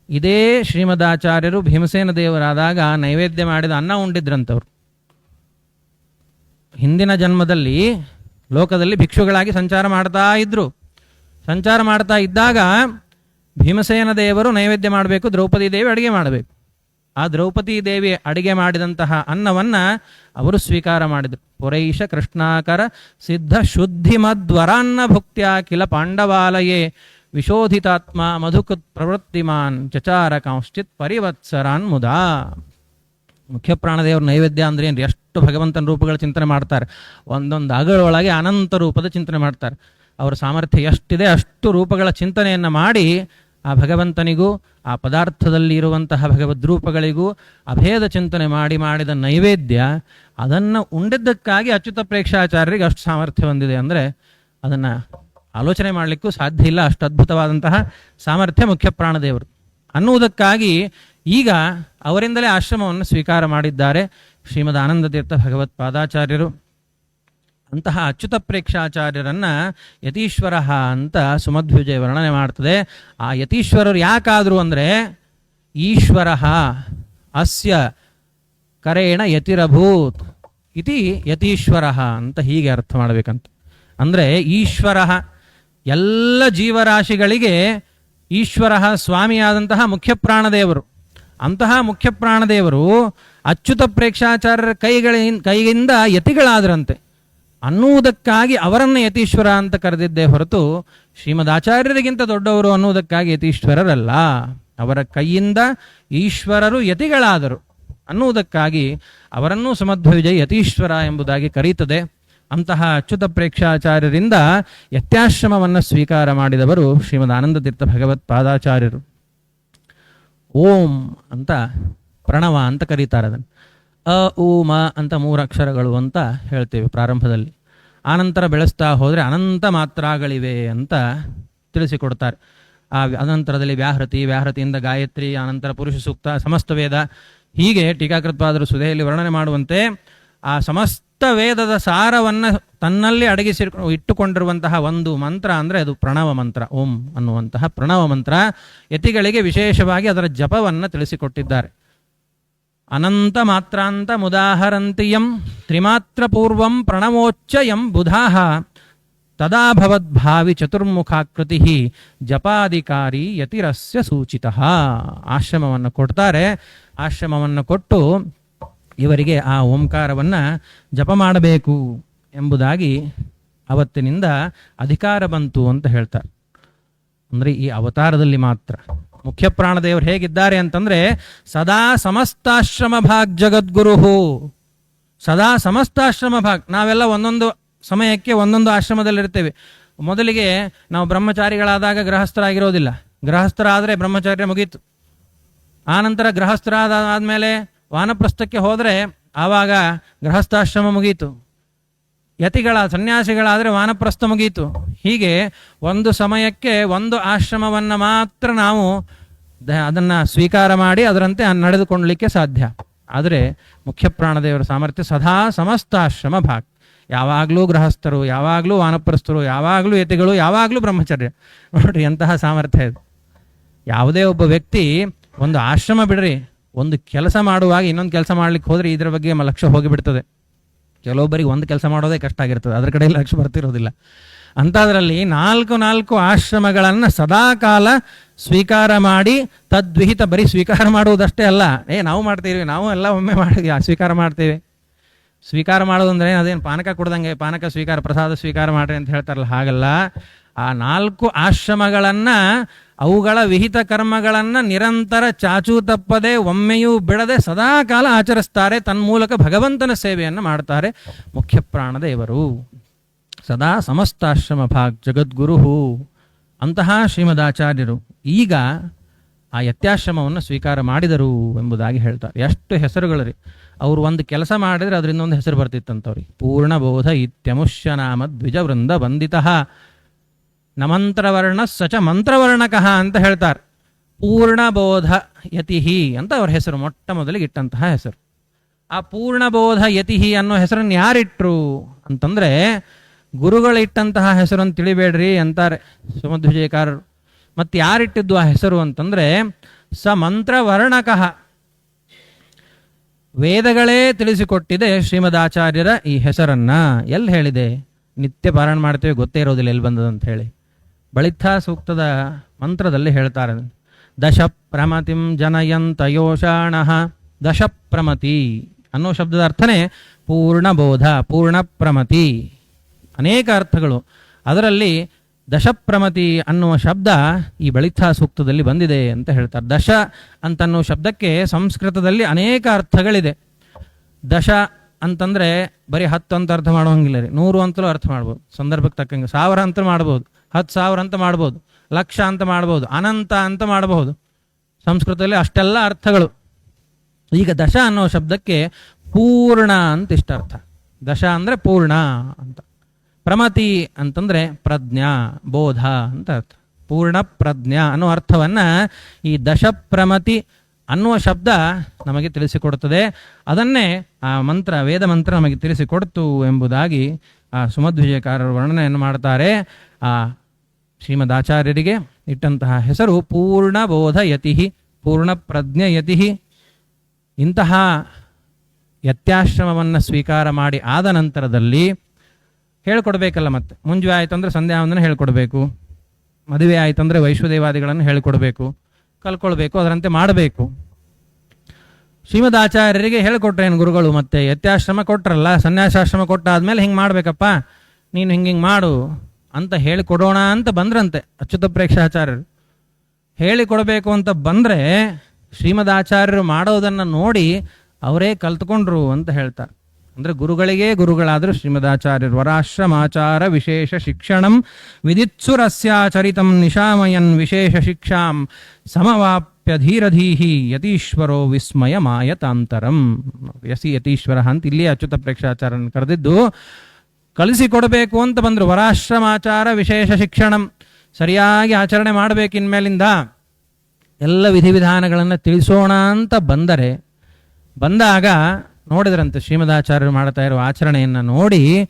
ಇದೇ ಶ್ರೀಮದಾಚಾರ್ಯರು ಭೀಮಸೇನ ದೇವರಾದಾಗ ನೈವೇದ್ಯ ಮಾಡಿದ ಅನ್ನ ಉಂಡಿದ್ರಂಥವ್ರು ಹಿಂದಿನ ಜನ್ಮದಲ್ಲಿ ಲೋಕದಲ್ಲಿ ಭಿಕ್ಷುಗಳಾಗಿ ಸಂಚಾರ ಮಾಡ್ತಾ ಇದ್ರು. ಸಂಚಾರ ಮಾಡ್ತಾ ಇದ್ದಾಗ ಭೀಮಸೇನ ದೇವರು ನೈವೇದ್ಯ ಮಾಡಬೇಕು, ದ್ರೌಪದಿ ದೇವಿ ಅಡುಗೆ ಮಾಡಬೇಕು. ಆ ದ್ರೌಪದಿ ದೇವಿ ಅಡಿಗೆ ಮಾಡಿದಂತಹ ಅನ್ನವನ್ನ ಅವರು ಸ್ವೀಕಾರ ಮಾಡಿದರು. ಪುರೈಷ ಕೃಷ್ಣಾಕರ ಸಿದ್ಧ ಶುದ್ಧಿ ಮಧ್ವರಾನ್ನ ಭುಕ್ತ್ಯ ಕಿಲ ಪಾಂಡವಾಲಯೇ ವಿಶೋಧಿತಾತ್ಮ ಮಧುಕೃತ್ ಪ್ರವೃತ್ತಿಮಾನ್ ಚಚಾರ ಕಾಂಶ್ಚಿತ್ ಪರಿವತ್ಸರಾನ್ ಮುದಾ. ಮುಖ್ಯ ಪ್ರಾಣದೇವ್ರ ನೈವೇದ್ಯ ಅಂದ್ರೆ ಏನು ಎಷ್ಟು ಭಗವಂತನ ರೂಪಗಳ ಚಿಂತನೆ ಮಾಡ್ತಾರೆ. ಒಂದೊಂದು ಅಗಳೊಳಗೆ ಅನಂತ ರೂಪದ ಚಿಂತನೆ ಮಾಡ್ತಾರೆ. ಅವರ ಸಾಮರ್ಥ್ಯ ಎಷ್ಟಿದೆ ಅಷ್ಟು ರೂಪಗಳ ಚಿಂತನೆಯನ್ನು ಮಾಡಿ ಆ ಭಗವಂತನಿಗೂ, ಆ ಪದಾರ್ಥದಲ್ಲಿ ಇರುವಂತಹ ಭಗವದ್ ರೂಪಗಳಿಗೂ ಅಭೇದ ಚಿಂತನೆ ಮಾಡಿ ಮಾಡಿದ ನೈವೇದ್ಯ, ಅದನ್ನು ಉಂಡಿದ್ದಕ್ಕಾಗಿ ಅಚ್ಯುತ ಪ್ರೇಕ್ಷಾಚಾರ್ಯರಿಗೆ ಅಷ್ಟು ಸಾಮರ್ಥ್ಯ ಹೊಂದಿದೆ ಅಂದರೆ ಅದನ್ನು ಆಲೋಚನೆ ಮಾಡಲಿಕ್ಕೂ ಸಾಧ್ಯ ಇಲ್ಲ. ಅಷ್ಟು ಅದ್ಭುತವಾದಂತಹ ಸಾಮರ್ಥ್ಯ ಮುಖ್ಯ ಪ್ರಾಣದೇವರು. ಅನ್ನುವುದಕ್ಕಾಗಿ ಈಗ ಅವರಿಂದಲೇ ಆಶ್ರಮವನ್ನು ಸ್ವೀಕಾರ ಮಾಡಿದ್ದಾರೆ ಶ್ರೀಮದ್ ಆನಂದ ತೀರ್ಥ ಭಗವತ್ಪಾದಾಚಾರ್ಯರು. ಅಂತಹ ಅಚ್ಯುತ ಪ್ರೇಕ್ಷಾಚಾರ್ಯರನ್ನು ಯತೀಶ್ವರ ಅಂತ ಸುಮಧ್ವಿಜಯ ವರ್ಣನೆ ಮಾಡ್ತದೆ. ಆ ಯತೀಶ್ವರರು ಯಾಕಾದರು ಅಂದರೆ ಈಶ್ವರ ಅಸ್ಯ ಕರೇಣ ಯತಿರಭೂತ್ ಇತಿ ಯತೀಶ್ವರ ಅಂತ ಹೀಗೆ ಅರ್ಥ ಮಾಡಬೇಕಂತ. ಅಂದರೆ ಈಶ್ವರ ಎಲ್ಲ ಜೀವರಾಶಿಗಳಿಗೆ ಈಶ್ವರ ಸ್ವಾಮಿಯಾದಂತಹ ಮುಖ್ಯ ಪ್ರಾಣದೇವರು ಅಂತಹ ಮುಖ್ಯ ಪ್ರಾಣದೇವರು ಅಚ್ಯುತ ಪ್ರೇಕ್ಷಾಚಾರ್ಯರ ಕೈಗಳಿಂದ ಕೈಯಿಂದ ಯತಿಗಳಾದ್ರಂತೆ. ಅನ್ನುವುದಕ್ಕಾಗಿ ಅವರನ್ನು ಯತೀಶ್ವರ ಅಂತ ಕರೆದಿದ್ದೇ ಹೊರತು ಶ್ರೀಮದ್ ಆಚಾರ್ಯರಿಗಿಂತ ದೊಡ್ಡವರು ಅನ್ನುವುದಕ್ಕಾಗಿ ಯತೀಶ್ವರರಲ್ಲ. ಅವರ ಕೈಯಿಂದ ಈಶ್ವರರು ಯತಿಗಳಾದರು. ಅನ್ನುವುದಕ್ಕಾಗಿ ಅವರನ್ನೂ ಸುಮಧ್ವವಿಜಯ ಯತೀಶ್ವರ ಎಂಬುದಾಗಿ ಕರೀತದೆ. ಅಂತಹ ಅಚ್ಯುತ ಪ್ರೇಕ್ಷಾಚಾರ್ಯರಿಂದ ಯತ್ಯಾಶ್ರಮವನ್ನು ಸ್ವೀಕಾರ ಮಾಡಿದವರು ಶ್ರೀಮದ್ ಆನಂದ ತೀರ್ಥ ಭಗವತ್ ಪಾದಾಚಾರ್ಯರು. ಓಂ ಅಂತ ಪ್ರಣವ ಅಂತ ಕರೀತಾರೆ ಅದನ್ನು. ಅ, ಉ, ಮ ಅಂತ ಮೂರು ಅಕ್ಷರಗಳು ಅಂತ ಹೇಳ್ತೇವೆ ಪ್ರಾರಂಭದಲ್ಲಿ. ಆನಂತರ ಬೆಳೆಸ್ತಾ ಹೋದರೆ ಅನಂತ ಮಾತ್ರಗಳಿವೆ ಅಂತ ತಿಳಿಸಿಕೊಡ್ತಾರೆ. ಆ ಅನಂತರದಲ್ಲಿ ವ್ಯಾಹೃತಿ, ವ್ಯಾಹೃತಿಯಿಂದ ಗಾಯತ್ರಿ, ಆನಂತರ ಪುರುಷ ಸೂಕ್ತ, ಸಮಸ್ತ ವೇದ. ಹೀಗೆ ಟೀಕಾಕೃತ್ಪಾದರು ಸುದೆಯಲ್ಲಿ ವರ್ಣನೆ ಮಾಡುವಂತೆ ಆ ಸಮಸ್ತ ವೇದದ ಸಾರವನ್ನು ತನ್ನಲ್ಲಿ ಅಡಗಿಸಿ ಇಟ್ಟುಕೊಂಡಿರುವಂತಹ ಒಂದು ಮಂತ್ರ ಅಂದರೆ ಅದು ಪ್ರಣವ ಮಂತ್ರ, ಓಂ ಅನ್ನುವಂತಹ ಪ್ರಣವ ಮಂತ್ರ. ಯತಿಗಳಿಗೆ ವಿಶೇಷವಾಗಿ ಅದರ ಜಪವನ್ನು ತಿಳಿಸಿಕೊಟ್ಟಿದ್ದಾರೆ. ಅನಂತ ಮಾತ್ರಾಂತ ಮುದಾಹರಂತಿಯಂ ತ್ರಿಮಾತ್ರ ಪೂರ್ವಂ ಪ್ರಣವೋಚ್ಚಯಂ ಬುಧಾಹ ತದಾ ಭವದ್ಭಾವಿ ಚತುರ್ಮುಖಾಕೃತಿ ಜಪಾಧಿಕಾರಿ ಯತಿರಸ್ಯ ಸೂಚಿತ ಆಶ್ರಮವನ್ನು ಕೊಡ್ತಾರೆ। ಆಶ್ರಮವನ್ನು ಕೊಟ್ಟು ಇವರಿಗೆ ಆ ಓಂಕಾರವನ್ನು ಜಪ ಮಾಡಬೇಕು ಎಂಬುದಾಗಿ ಅವತ್ತಿನಿಂದ ಅಧಿಕಾರ ಬಂತು ಅಂತ ಹೇಳ್ತಾರೆ. ಅಂದರೆ ಈ ಅವತಾರದಲ್ಲಿ ಮಾತ್ರ. ಮುಖ್ಯ ಪ್ರಾಣದೇವರು ಹೇಗಿದ್ದಾರೆ ಅಂತಂದ್ರೆ, ಸದಾ ಸಮಸ್ತಾಶ್ರಮ ಭಾಗ್ ಜಗದ್ಗುರು ಸದಾ ಸಮಸ್ತಾಶ್ರಮ ಭಾಗ್, ನಾವೆಲ್ಲ ಒಂದೊಂದು ಸಮಯಕ್ಕೆ ಒಂದೊಂದು ಆಶ್ರಮದಲ್ಲಿರ್ತೇವೆ. ಮೊದಲಿಗೆ ನಾವು ಬ್ರಹ್ಮಚಾರಿಗಳಾದಾಗ ಗೃಹಸ್ಥರಾಗಿರೋದಿಲ್ಲ. ಗೃಹಸ್ಥರಾದರೆ ಬ್ರಹ್ಮಚಾರ್ಯ ಮುಗೀತು. ಆನಂತರ ಗೃಹಸ್ಥರಾದ ಆದಮೇಲೆ ವಾನಪ್ರಸ್ಥಕ್ಕೆ ಹೋದರೆ ಆವಾಗ ಗೃಹಸ್ಥಾಶ್ರಮ ಮುಗೀತು. ಯತಿಗಳ, ಸನ್ಯಾಸಿಗಳಾದರೆ ವಾನಪ್ರಸ್ಥ ಮುಗೀತು. ಹೀಗೆ ಒಂದು ಸಮಯಕ್ಕೆ ಒಂದು ಆಶ್ರಮವನ್ನು ಮಾತ್ರ ನಾವು ಅದನ್ನು ಸ್ವೀಕಾರ ಮಾಡಿ ಅದರಂತೆ ನಡೆದುಕೊಳ್ಳಲಿಕ್ಕೆ ಸಾಧ್ಯ. ಆದರೆ ಮುಖ್ಯ ಪ್ರಾಣದೇವರ ಸಾಮರ್ಥ್ಯ ಸದಾ ಸಮಸ್ತ ಆಶ್ರಮ ಭಾಗ್ ಯಾವಾಗಲೂ ಗೃಹಸ್ಥರು, ಯಾವಾಗಲೂ ವಾನಪ್ರಸ್ಥರು, ಯಾವಾಗಲೂ ಯತಿಗಳು, ಯಾವಾಗಲೂ ಬ್ರಹ್ಮಚರ್ಯ. ನೋಡ್ರಿ ಎಂತಹ ಸಾಮರ್ಥ್ಯ ಇದು. ಯಾವುದೇ ಒಬ್ಬ ವ್ಯಕ್ತಿ ಒಂದು ಆಶ್ರಮ ಬಿಡ್ರಿ, ಒಂದು ಕೆಲಸ ಮಾಡುವಾಗ ಇನ್ನೊಂದು ಕೆಲಸ ಮಾಡ್ಲಿಕ್ಕೆ ಹೋದರೆ ಇದರ ಬಗ್ಗೆ ಲಕ್ಷ್ಯ ಹೋಗಿಬಿಡ್ತದೆ. ಕೆಲವೊಬ್ಬರಿಗೆ ಒಂದು ಕೆಲಸ ಮಾಡೋದೇ ಕಷ್ಟ ಆಗಿರ್ತದೆ. ಅದ್ರ ಕಡೆ ಲಕ್ಷ ಬರ್ತಿರೋದಿಲ್ಲ. ಅಂಥದ್ರಲ್ಲಿ ನಾಲ್ಕು ನಾಲ್ಕು ಆಶ್ರಮಗಳನ್ನು ಸದಾಕಾಲ ಸ್ವೀಕಾರ ಮಾಡಿ, ತದ್ವಿಹಿತ ಬರೀ ಸ್ವೀಕಾರ ಮಾಡುವುದಷ್ಟೇ ಅಲ್ಲ. ಏ, ನಾವು ಮಾಡ್ತೀವಿ, ನಾವು ಎಲ್ಲ ಒಮ್ಮೆ ಮಾಡಿ ಸ್ವೀಕಾರ ಮಾಡ್ತೀವಿ. ಸ್ವೀಕಾರ ಮಾಡೋದಂದ್ರೆ ಅದೇನು ಪಾನಕ ಕುಡ್ದಂಗೆ ಪಾನಕ ಸ್ವೀಕಾರ, ಪ್ರಸಾದ ಸ್ವೀಕಾರ ಮಾಡ್ರಿ ಅಂತ ಹೇಳ್ತಾರಲ್ಲ, ಹಾಗಲ್ಲ. ಆ ನಾಲ್ಕು ಆಶ್ರಮಗಳನ್ನ ಅವುಗಳ ವಿಹಿತ ಕರ್ಮಗಳನ್ನು ನಿರಂತರ ಚಾಚೂ ತಪ್ಪದೆ ಒಮ್ಮೆಯೂ ಬಿಡದೆ ಸದಾ ಕಾಲ ಆಚರಿಸ್ತಾರೆ. ತನ್ಮೂಲಕ ಭಗವಂತನ ಸೇವೆಯನ್ನು ಮಾಡ್ತಾರೆ. ಮುಖ್ಯ ಪ್ರಾಣದೇವರು ಸದಾ ಸಮಸ್ತಾಶ್ರಮ ಭಾಗ್ ಜಗದ್ಗುರು ಅಂತಹ ಶ್ರೀಮದಾಚಾರ್ಯರು ಈಗ ಆ ಯತ್ಯಾಶ್ರಮವನ್ನು ಸ್ವೀಕಾರ ಮಾಡಿದರು ಎಂಬುದಾಗಿ ಹೇಳ್ತಾರೆ. ಎಷ್ಟು ಹೆಸರುಗಳು ರೀ. ಅವರು ಒಂದು ಕೆಲಸ ಮಾಡಿದರೆ ಅದರಿಂದ ಒಂದು ಹೆಸರು ಬರ್ತಿತ್ತಂತವ್ರಿ. ಪೂರ್ಣಬೋಧ ಇತ್ಯಮುಷ್ಯ ನಾಮ ದ್ವಿಜವೃಂದ ವಂದಿತ ನಮಂತ್ರವರ್ಣ ಸಚ ಮಂತ್ರವರ್ಣಕಃ ಅಂತ ಹೇಳ್ತಾರೆ. ಪೂರ್ಣಬೋಧ ಯತಿಹಿ ಅಂತ ಅವ್ರ ಹೆಸರು, ಮೊಟ್ಟ ಮೊದಲಿಗೆ ಇಟ್ಟಂತಹ ಹೆಸರು. ಆ ಪೂರ್ಣಬೋಧ ಯತಿಹಿ ಅನ್ನೋ ಹೆಸರನ್ನು ಯಾರಿಟ್ರು ಅಂತಂದರೆ ಗುರುಗಳಿಟ್ಟಂತಹ ಹೆಸರನ್ನು ತಿಳಿಬೇಡ್ರಿ ಅಂತಾರೆ ಸುಮಧ್ವಿಜಯಕಾರರು. ಮತ್ತು ಯಾರಿಟ್ಟಿದ್ದು ಆ ಹೆಸರು ಅಂತಂದರೆ, ಸ ಮಂತ್ರವರ್ಣಕಃ. ವೇದಗಳೇ ತಿಳಿಸಿಕೊಟ್ಟಿದೆ ಶ್ರೀಮದಾಚಾರ್ಯರ ಈ ಹೆಸರನ್ನು. ಎಲ್ಲಿ ಹೇಳಿದೆ? ನಿತ್ಯ ಪಾರಾಯಣ ಮಾಡ್ತೇವೆ, ಗೊತ್ತೇ ಇರೋದಿಲ್ಲ ಎಲ್ಲಿ ಬಂದದಂತ ಹೇಳಿ. ಬಳಿತ್ಥ ಸೂಕ್ತದ ಮಂತ್ರದಲ್ಲಿ ಹೇಳ್ತಾರೆ. ದಶ ಪ್ರಮತಿಂ ಜನಯಂತ ಯೋಷಾಣ. ದಶ ಪ್ರಮತಿ ಅನ್ನೋ ಶಬ್ದದ ಅರ್ಥನೇ ಪೂರ್ಣಬೋಧ ಪೂರ್ಣ ಪ್ರಮತಿ. ಅನೇಕ ಅರ್ಥಗಳು. ಅದರಲ್ಲಿ ದಶಪ್ರಮತಿ ಅನ್ನುವ ಶಬ್ದ ಈ ಬಳಿತ್ಥ ಸೂಕ್ತದಲ್ಲಿ ಬಂದಿದೆ ಅಂತ ಹೇಳ್ತಾರೆ. ದಶ ಅಂತನ್ನೋ ಶಬ್ದಕ್ಕೆ ಸಂಸ್ಕೃತದಲ್ಲಿ ಅನೇಕ ಅರ್ಥಗಳಿದೆ. ದಶ ಅಂತಂದರೆ ಬರೀ ಹತ್ತು ಅಂತ ಅರ್ಥ ಮಾಡೋಂಗಿಲ್ಲ ರೀ. ನೂರು ಅಂತಲೂ ಅರ್ಥ ಮಾಡ್ಬೋದು. ಸಂದರ್ಭಕ್ಕೆ ತಕ್ಕಂಗೆ ಸಾವಿರ ಅಂತಲೂ ಮಾಡ್ಬೋದು. ಹತ್ತು ಸಾವಿರ ಅಂತ ಮಾಡ್ಬೋದು, ಲಕ್ಷ ಅಂತ ಮಾಡ್ಬೋದು, ಅನಂತ ಅಂತ ಮಾಡಬಹುದು. ಸಂಸ್ಕೃತದಲ್ಲಿ ಅಷ್ಟೆಲ್ಲ ಅರ್ಥಗಳು. ಈಗ ದಶ ಅನ್ನೋ ಶಬ್ದಕ್ಕೆ ಪೂರ್ಣ ಅಂತ ಇಷ್ಟ ಅರ್ಥ ದಶ ಅಂದರೆ ಪೂರ್ಣ ಅಂತ. ಪ್ರಮತಿ ಅಂತಂದರೆ ಪ್ರಜ್ಞಾ, ಬೋಧ ಅಂತ ಅರ್ಥ. ಪೂರ್ಣ ಪ್ರಜ್ಞಾ ಅನ್ನೋ ಅರ್ಥವನ್ನು ಈ ದಶ ಪ್ರಮತಿ ಅನ್ನುವ ಶಬ್ದ ನಮಗೆ ತಿಳಿಸಿಕೊಡುತ್ತದೆ. ಅದನ್ನೇ ಆ ಮಂತ್ರ, ವೇದ ಮಂತ್ರ ನಮಗೆ ತಿಳಿಸಿಕೊಡ್ತು ಎಂಬುದಾಗಿ ಆ ಸುಮಧ್ವಿಜಯಕಾರರು ವರ್ಣನೆಯನ್ನು ಮಾಡ್ತಾರೆ. ಆ ಶ್ರೀಮದ್ ಆಚಾರ್ಯರಿಗೆ ಇಟ್ಟಂತಹ ಹೆಸರು ಪೂರ್ಣ ಬೋಧ ಯತಿ ಪೂರ್ಣ ಪ್ರಜ್ಞ ಯತಿ ಇಂತಹ ಯತ್ಯಾಶ್ರಮವನ್ನು ಸ್ವೀಕಾರ ಮಾಡಿ ಆದ ನಂತರದಲ್ಲಿ ಹೇಳ್ಕೊಡ್ಬೇಕಲ್ಲ ಮತ್ತೆ. ಮುಂಜುವೆ ಆಯಿತು ಅಂದರೆ ಸಂಧ್ಯಾ ಒಂದನ್ನು ಹೇಳ್ಕೊಡ್ಬೇಕು. ಮದುವೆ ಆಯ್ತಂದ್ರೆ ವೈಶ್ವದೇವಾದಿಗಳನ್ನು ಹೇಳ್ಕೊಡ್ಬೇಕು. ಕಲ್ಕೊಳ್ಬೇಕು, ಅದರಂತೆ ಮಾಡಬೇಕು. ಶ್ರೀಮದ್ ಆಚಾರ್ಯರಿಗೆ ಹೇಳ್ಕೊಟ್ರೇನು ಗುರುಗಳು ಮತ್ತೆ? ಯತ್ಯಾಶ್ರಮ ಕೊಟ್ರಲ್ಲ, ಸನ್ಯಾಸಾಶ್ರಮ ಕೊಟ್ಟಾದ್ಮೇಲೆ ಹಿಂಗೆ ಮಾಡಬೇಕಪ್ಪ. ನೀನು ಹಿಂಗೆ ಹಿಂಗೆ ಮಾಡು. ಅಂತ ಹೇಳಿಕೊಡೋಣ ಅಂತ ಬಂದ್ರಂತೆ ಅಚ್ಯುತ ಪ್ರೇಕ್ಷಾಚಾರ್ಯರು. ಹೇಳಿಕೊಡಬೇಕು ಅಂತ ಬಂದರೆ ಶ್ರೀಮದ್ ಆಚಾರ್ಯರು ಮಾಡೋದನ್ನ ನೋಡಿ ಅವರೇ ಕಲ್ತ್ಕೊಂಡ್ರು ಅಂತ ಹೇಳ್ತಾರೆ. ಅಂದ್ರೆ ಗುರುಗಳಿಗೇ ಗುರುಗಳಾದರೂ ಶ್ರೀಮದಾಚಾರ್ಯರು. ವರಾಶ್ರಮಾಚಾರ ವಿಶೇಷ ಶಿಕ್ಷಣಂ ವಿದಿತ್ಸುರಸ್ಯಾಚರಿತಂ ನಿಶಾಮಯನ್ ವಿಶೇಷ ಶಿಕ್ಷಾಂ ಸಮವಾಪ್ಯ ಧೀರಧೀಹಿ ಯತೀಶ್ವರೋ ವಿಸ್ಮಯ ಮಾಯತಾಂತರಂ ಯಸಿ ಯತೀಶ್ವರ ಅಂತ ಇಲ್ಲಿ ಅಚ್ಯುತ ಪ್ರೇಕ್ಷಾಚಾರ್ಯನ ಕರೆದಿದ್ದು ಕಲಿಸಿಕೊಡಬೇಕು ಅಂತ ಬಂದರು. ವರಾಶ್ರಮಾಚಾರ ವಿಶೇಷ ಶಿಕ್ಷಣಂ. ಸರಿಯಾಗಿ ಆಚರಣೆ ಮಾಡಬೇಕು ಇನ್ಮೇಲಿಂದ. ಎಲ್ಲ ವಿಧಿವಿಧಾನಗಳನ್ನು ತಿಳಿಸೋಣ ಅಂತ ಬಂದರೆ, ಬಂದಾಗ ನೋಡಿದ್ರಂತೆ ಶ್ರೀಮದಾಚಾರ್ಯರು ಮಾಡ್ತಾ ಇರುವ ಆಚರಣೆಯನ್ನು ನೋಡಿ,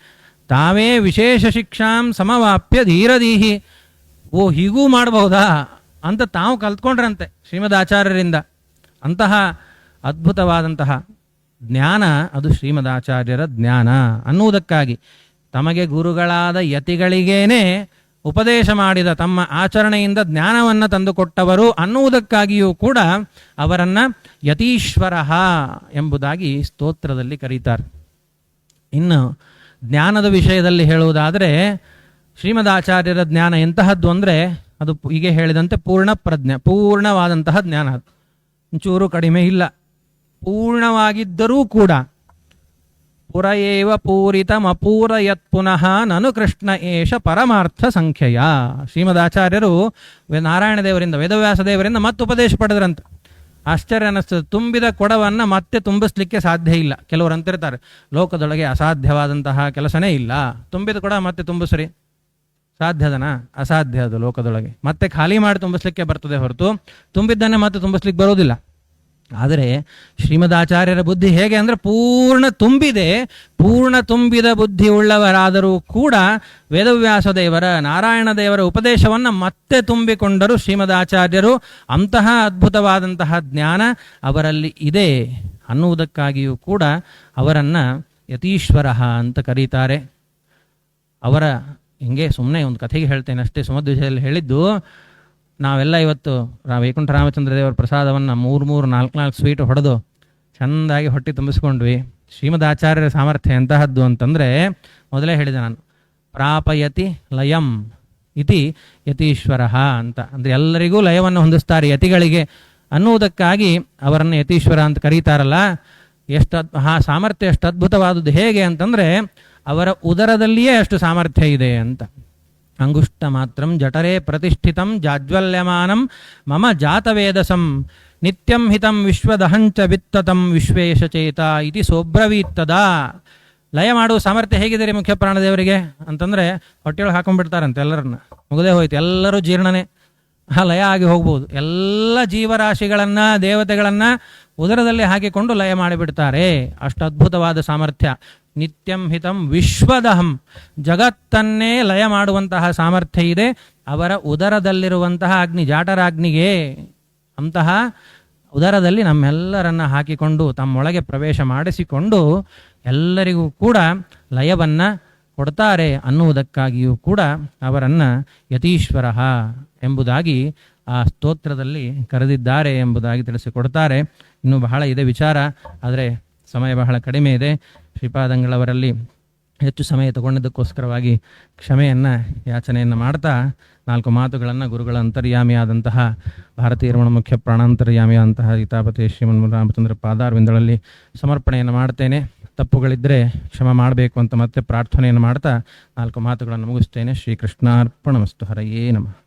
ತಾವೇ ವಿಶೇಷ ಶಿಕ್ಷಾಂ ಸಮವಾಪ್ಯ ಧೀರದೀಹಿ ಓ, ಹೀಗೂ ಮಾಡಬಹುದಾ ಅಂತ ತಾವು ಕಲ್ತ್ಕೊಂಡ್ರಂತೆ ಶ್ರೀಮದಾಚಾರ್ಯರಿಂದ. ಅಂತಹ ಅದ್ಭುತವಾದಂತಹ ಜ್ಞಾನ ಅದು ಶ್ರೀಮದಾಚಾರ್ಯರ ಜ್ಞಾನ ಅನ್ನುವುದಕ್ಕಾಗಿ. ತಮಗೆ ಗುರುಗಳಾದ ಯತಿಗಳಿಗೇನೆ ಉಪದೇಶ ಮಾಡಿದ ತಮ್ಮ ಆಚರಣೆಯಿಂದ ಜ್ಞಾನವನ್ನು ತಂದುಕೊಟ್ಟವರು ಅನ್ನುವುದಕ್ಕಾಗಿಯೂ ಕೂಡ ಅವರನ್ನು ಯತೀಶ್ವರ ಎಂಬುದಾಗಿ ಸ್ತೋತ್ರದಲ್ಲಿ ಕರೀತಾರೆ. ಇನ್ನು ಜ್ಞಾನದ ವಿಷಯದಲ್ಲಿ ಹೇಳುವುದಾದರೆ, ಶ್ರೀಮದಾಚಾರ್ಯರ ಜ್ಞಾನ ಎಂತಹದ್ದು ಅಂದರೆ, ಅದು ಹೀಗೆ ಹೇಳಿದಂತೆ ಪೂರ್ಣ ಪ್ರಜ್ಞೆ, ಪೂರ್ಣವಾದಂತಹ ಜ್ಞಾನ ಅದು. ಒಂಚೂರು ಕಡಿಮೆ ಇಲ್ಲ. ಪೂರ್ಣವಾಗಿದ್ದರೂ ಕೂಡ ಪುರ ಏವ ಪೂರಿತಮಪೂರಯತ್ ಪುನಃ ನನು ಕೃಷ್ಣ ಏಷ ಪರಮಾರ್ಥ ಸಂಖ್ಯೆಯ ಶ್ರೀಮದಾಚಾರ್ಯರು ನಾರಾಯಣ ದೇವರಿಂದ, ವೇದವ್ಯಾಸ ದೇವರಿಂದ ಮತ್ತೆ ಉಪದೇಶ ಪಡೆದ್ರಂತ. ಆಶ್ಚರ್ಯ ಅನ್ನಿಸ್ತದೆ, ತುಂಬಿದ ಕೊಡವನ್ನು ಮತ್ತೆ ತುಂಬಿಸ್ಲಿಕ್ಕೆ ಸಾಧ್ಯ ಇಲ್ಲ. ಕೆಲವರು ಅಂತಿರ್ತಾರೆ, ಲೋಕದೊಳಗೆ ಅಸಾಧ್ಯವಾದಂತಹ ಕೆಲಸನೇ ಇಲ್ಲ. ತುಂಬಿದ ಕೊಡ ಮತ್ತೆ ತುಂಬಿಸ್ರಿ. ಸಾಧ್ಯದನಾ ಅಸಾಧ್ಯ ಅದು ಲೋಕದೊಳಗೆ. ಮತ್ತೆ ಖಾಲಿ ಮಾಡಿ ತುಂಬಿಸ್ಲಿಕ್ಕೆ ಬರ್ತದೆ ಹೊರತು, ತುಂಬಿದ್ದನ್ನೇ ಮತ್ತೆ ತುಂಬಿಸ್ಲಿಕ್ಕೆ ಬರೋದಿಲ್ಲ ಆದರೆ ಶ್ರೀಮದಾಚಾರ್ಯರ ಬುದ್ಧಿ ಹೇಗೆ ಅಂದ್ರೆ ಪೂರ್ಣ ತುಂಬಿದೆ, ಪೂರ್ಣ ತುಂಬಿದ ಬುದ್ಧಿ ಉಳ್ಳವರಾದರೂ ಕೂಡ ವೇದವ್ಯಾಸ ದೇವರ ನಾರಾಯಣ ದೇವರ ಉಪದೇಶವನ್ನ ಮತ್ತೆ ತುಂಬಿಕೊಂಡರು ಶ್ರೀಮದಾಚಾರ್ಯರು. ಅಂತಹ ಅದ್ಭುತವಾದಂತಹ ಜ್ಞಾನ ಅವರಲ್ಲಿ ಇದೆ ಅನ್ನುವುದಕ್ಕಾಗಿಯೂ ಕೂಡ ಅವರನ್ನು ಯತೀಶ್ವರ ಅಂತ ಕರೀತಾರೆ. ಅವರ, ಹಿಂಗೆ ಸುಮ್ಮನೆ ಒಂದು ಕಥೆಗೆ ಹೇಳ್ತೇನೆ ಅಷ್ಟೇ, ಸುಮಧ್ವಿಜಯಲ್ಲಿ ಹೇಳಿದ್ದು ನಾವೆಲ್ಲ ಇವತ್ತು ರಾ ವೈಕುಂಠ ರಾಮಚಂದ್ರ ದೇವರ ಪ್ರಸಾದವನ್ನು ಮೂರು ಮೂರು, ನಾಲ್ಕು ನಾಲ್ಕು ಸ್ವೀಟ್ ಹೊಡೆದು ಚೆಂದಾಗಿ ಹೊಟ್ಟೆ ತುಂಬಿಸ್ಕೊಂಡ್ವಿ. ಶ್ರೀಮದ್ ಆಚಾರ್ಯರ ಸಾಮರ್ಥ್ಯ ಎಂತಹದ್ದು ಅಂತಂದರೆ ಮೊದಲೇ ಹೇಳಿದೆ ನಾನು, ಪ್ರಾಪಯತಿ ಲಯಂ ಇತಿ ಯತೀಶ್ವರ ಅಂತ. ಅಂದರೆ ಎಲ್ಲರಿಗೂ ಲಯವನ್ನು ಹೊಂದಿಸ್ತಾರೆ ಯತಿಗಳಿಗೆ ಅನ್ನುವುದಕ್ಕಾಗಿ ಅವರನ್ನು ಯತೀಶ್ವರ ಅಂತ ಕರೀತಾರಲ್ಲ. ಎಷ್ಟು ಆ ಸಾಮರ್ಥ್ಯ ಎಷ್ಟು ಅದ್ಭುತವಾದದ್ದು ಹೇಗೆ ಅಂತಂದರೆ ಅವರ ಉದರದಲ್ಲಿಯೇ ಅಷ್ಟು ಸಾಮರ್ಥ್ಯ ಇದೆ ಅಂತ. ಅಂಗುಷ್ಟ ಮಾತ್ರಂ ಜಠರೇ ಪ್ರತಿಷ್ಠಿತಂ ಜಾಜ್ವಲ್ಯಮಾನಂ ಮಮ ಜಾತವೇದಸಂ ನಿತ್ಯಂ ಹಿತಂ ವಿಶ್ವದಹಂಚ ವಿತ್ತತಂ ವಿಶ್ವೇಶ ಚೇತ ಇತಿ ಸೋಬ್ರವೀತ್ತದ ಲಯ ಮಾಡುವ ಸಾಮರ್ಥ್ಯ ಹೇಗಿದೆ ರೀ ಮುಖ್ಯ ಪ್ರಾಣದೇವರಿಗೆ? ಅಂತಂದ್ರೆ ಹೊಟ್ಟೆಯೊಳಗೆ ಹಾಕೊಂಡ್ಬಿಡ್ತಾರಂತೆ ಎಲ್ಲರನ್ನ. ಮುಗದೆ ಹೋಯ್ತು. ಎಲ್ಲರೂ ಜೀರ್ಣನೆ. ಆ ಲಯ ಆಗಿ ಹೋಗ್ಬೋದು. ಎಲ್ಲ ಜೀವರಾಶಿಗಳನ್ನು, ದೇವತೆಗಳನ್ನು ಉದರದಲ್ಲಿ ಹಾಕಿಕೊಂಡು ಲಯ ಮಾಡಿಬಿಡ್ತಾರೆ. ಅಷ್ಟು ಅದ್ಭುತವಾದ ಸಾಮರ್ಥ್ಯ. ನಿತ್ಯಂ ಹಿತಂ ವಿಶ್ವದಹಂ. ಜಗತ್ತನ್ನೇ ಲಯ ಮಾಡುವಂತಹ ಸಾಮರ್ಥ್ಯ ಇದೆ. ಅವರ ಉದರದಲ್ಲಿರುವಂತಹ ಅಗ್ನಿ ಜಾಟರಾಗ್ನಿಗೆ ಅಂತಹ ಉದರದಲ್ಲಿ ನಮ್ಮೆಲ್ಲರನ್ನ ಹಾಕಿಕೊಂಡು, ತಮ್ಮೊಳಗೆ ಪ್ರವೇಶ ಮಾಡಿಸಿಕೊಂಡು ಎಲ್ಲರಿಗೂ ಕೂಡ ಲಯವನ್ನು ಕೊಡ್ತಾರೆ ಅನ್ನುವುದಕ್ಕಾಗಿಯೂ ಕೂಡ ಅವರನ್ನು ಯತೀಶ್ವರ. ಎಂಬುದಾಗಿ ಆ ಸ್ತೋತ್ರದಲ್ಲಿ ಕರೆದಿದ್ದಾರೆ ಎಂಬುದಾಗಿ ತಿಳಿಸಿಕೊಡ್ತಾರೆ. ಇನ್ನೂ ಬಹಳ ಇದೆ ವಿಚಾರ, ಆದರೆ ಸಮಯ ಬಹಳ ಕಡಿಮೆ ಇದೆ. ಶ್ರೀಪಾದಂಗಳವರಲ್ಲಿ ಹೆಚ್ಚು ಸಮಯ ತಗೊಂಡಿದ್ದಕ್ಕೋಸ್ಕರವಾಗಿ ಕ್ಷಮೆಯನ್ನು, ಯಾಚನೆಯನ್ನು ಮಾಡ್ತಾ ನಾಲ್ಕು ಮಾತುಗಳನ್ನು ಗುರುಗಳ ಅಂತರ್ಯಾಮಿಯಾದಂತಹ ಭಾರತೀಯ ರಮಣ ಮುಖ್ಯ ಪ್ರಾಣಾಂತರ್ಯಾಮಿಯಾದಂತಹ ಗೀತಾಪತಿ ಶ್ರೀಮನ್ ರಾಮಚಂದ್ರ ಪಾದಾರವಿಂದಗಳಲ್ಲಿ ಸಮರ್ಪಣೆಯನ್ನು ಮಾಡ್ತೇನೆ. ತಪ್ಪುಗಳಿದ್ದರೆ ಕ್ಷಮ ಮಾಡಬೇಕು ಅಂತ ಮತ್ತೆ ಪ್ರಾರ್ಥನೆಯನ್ನು ಮಾಡ್ತಾ ನಾಲ್ಕು ಮಾತುಗಳನ್ನು ಮುಗಿಸ್ತೇನೆ. ಶ್ರೀಕೃಷ್ಣಾರ್ಪಣಮಸ್ತು ಹರಯೇ ನಮಃ.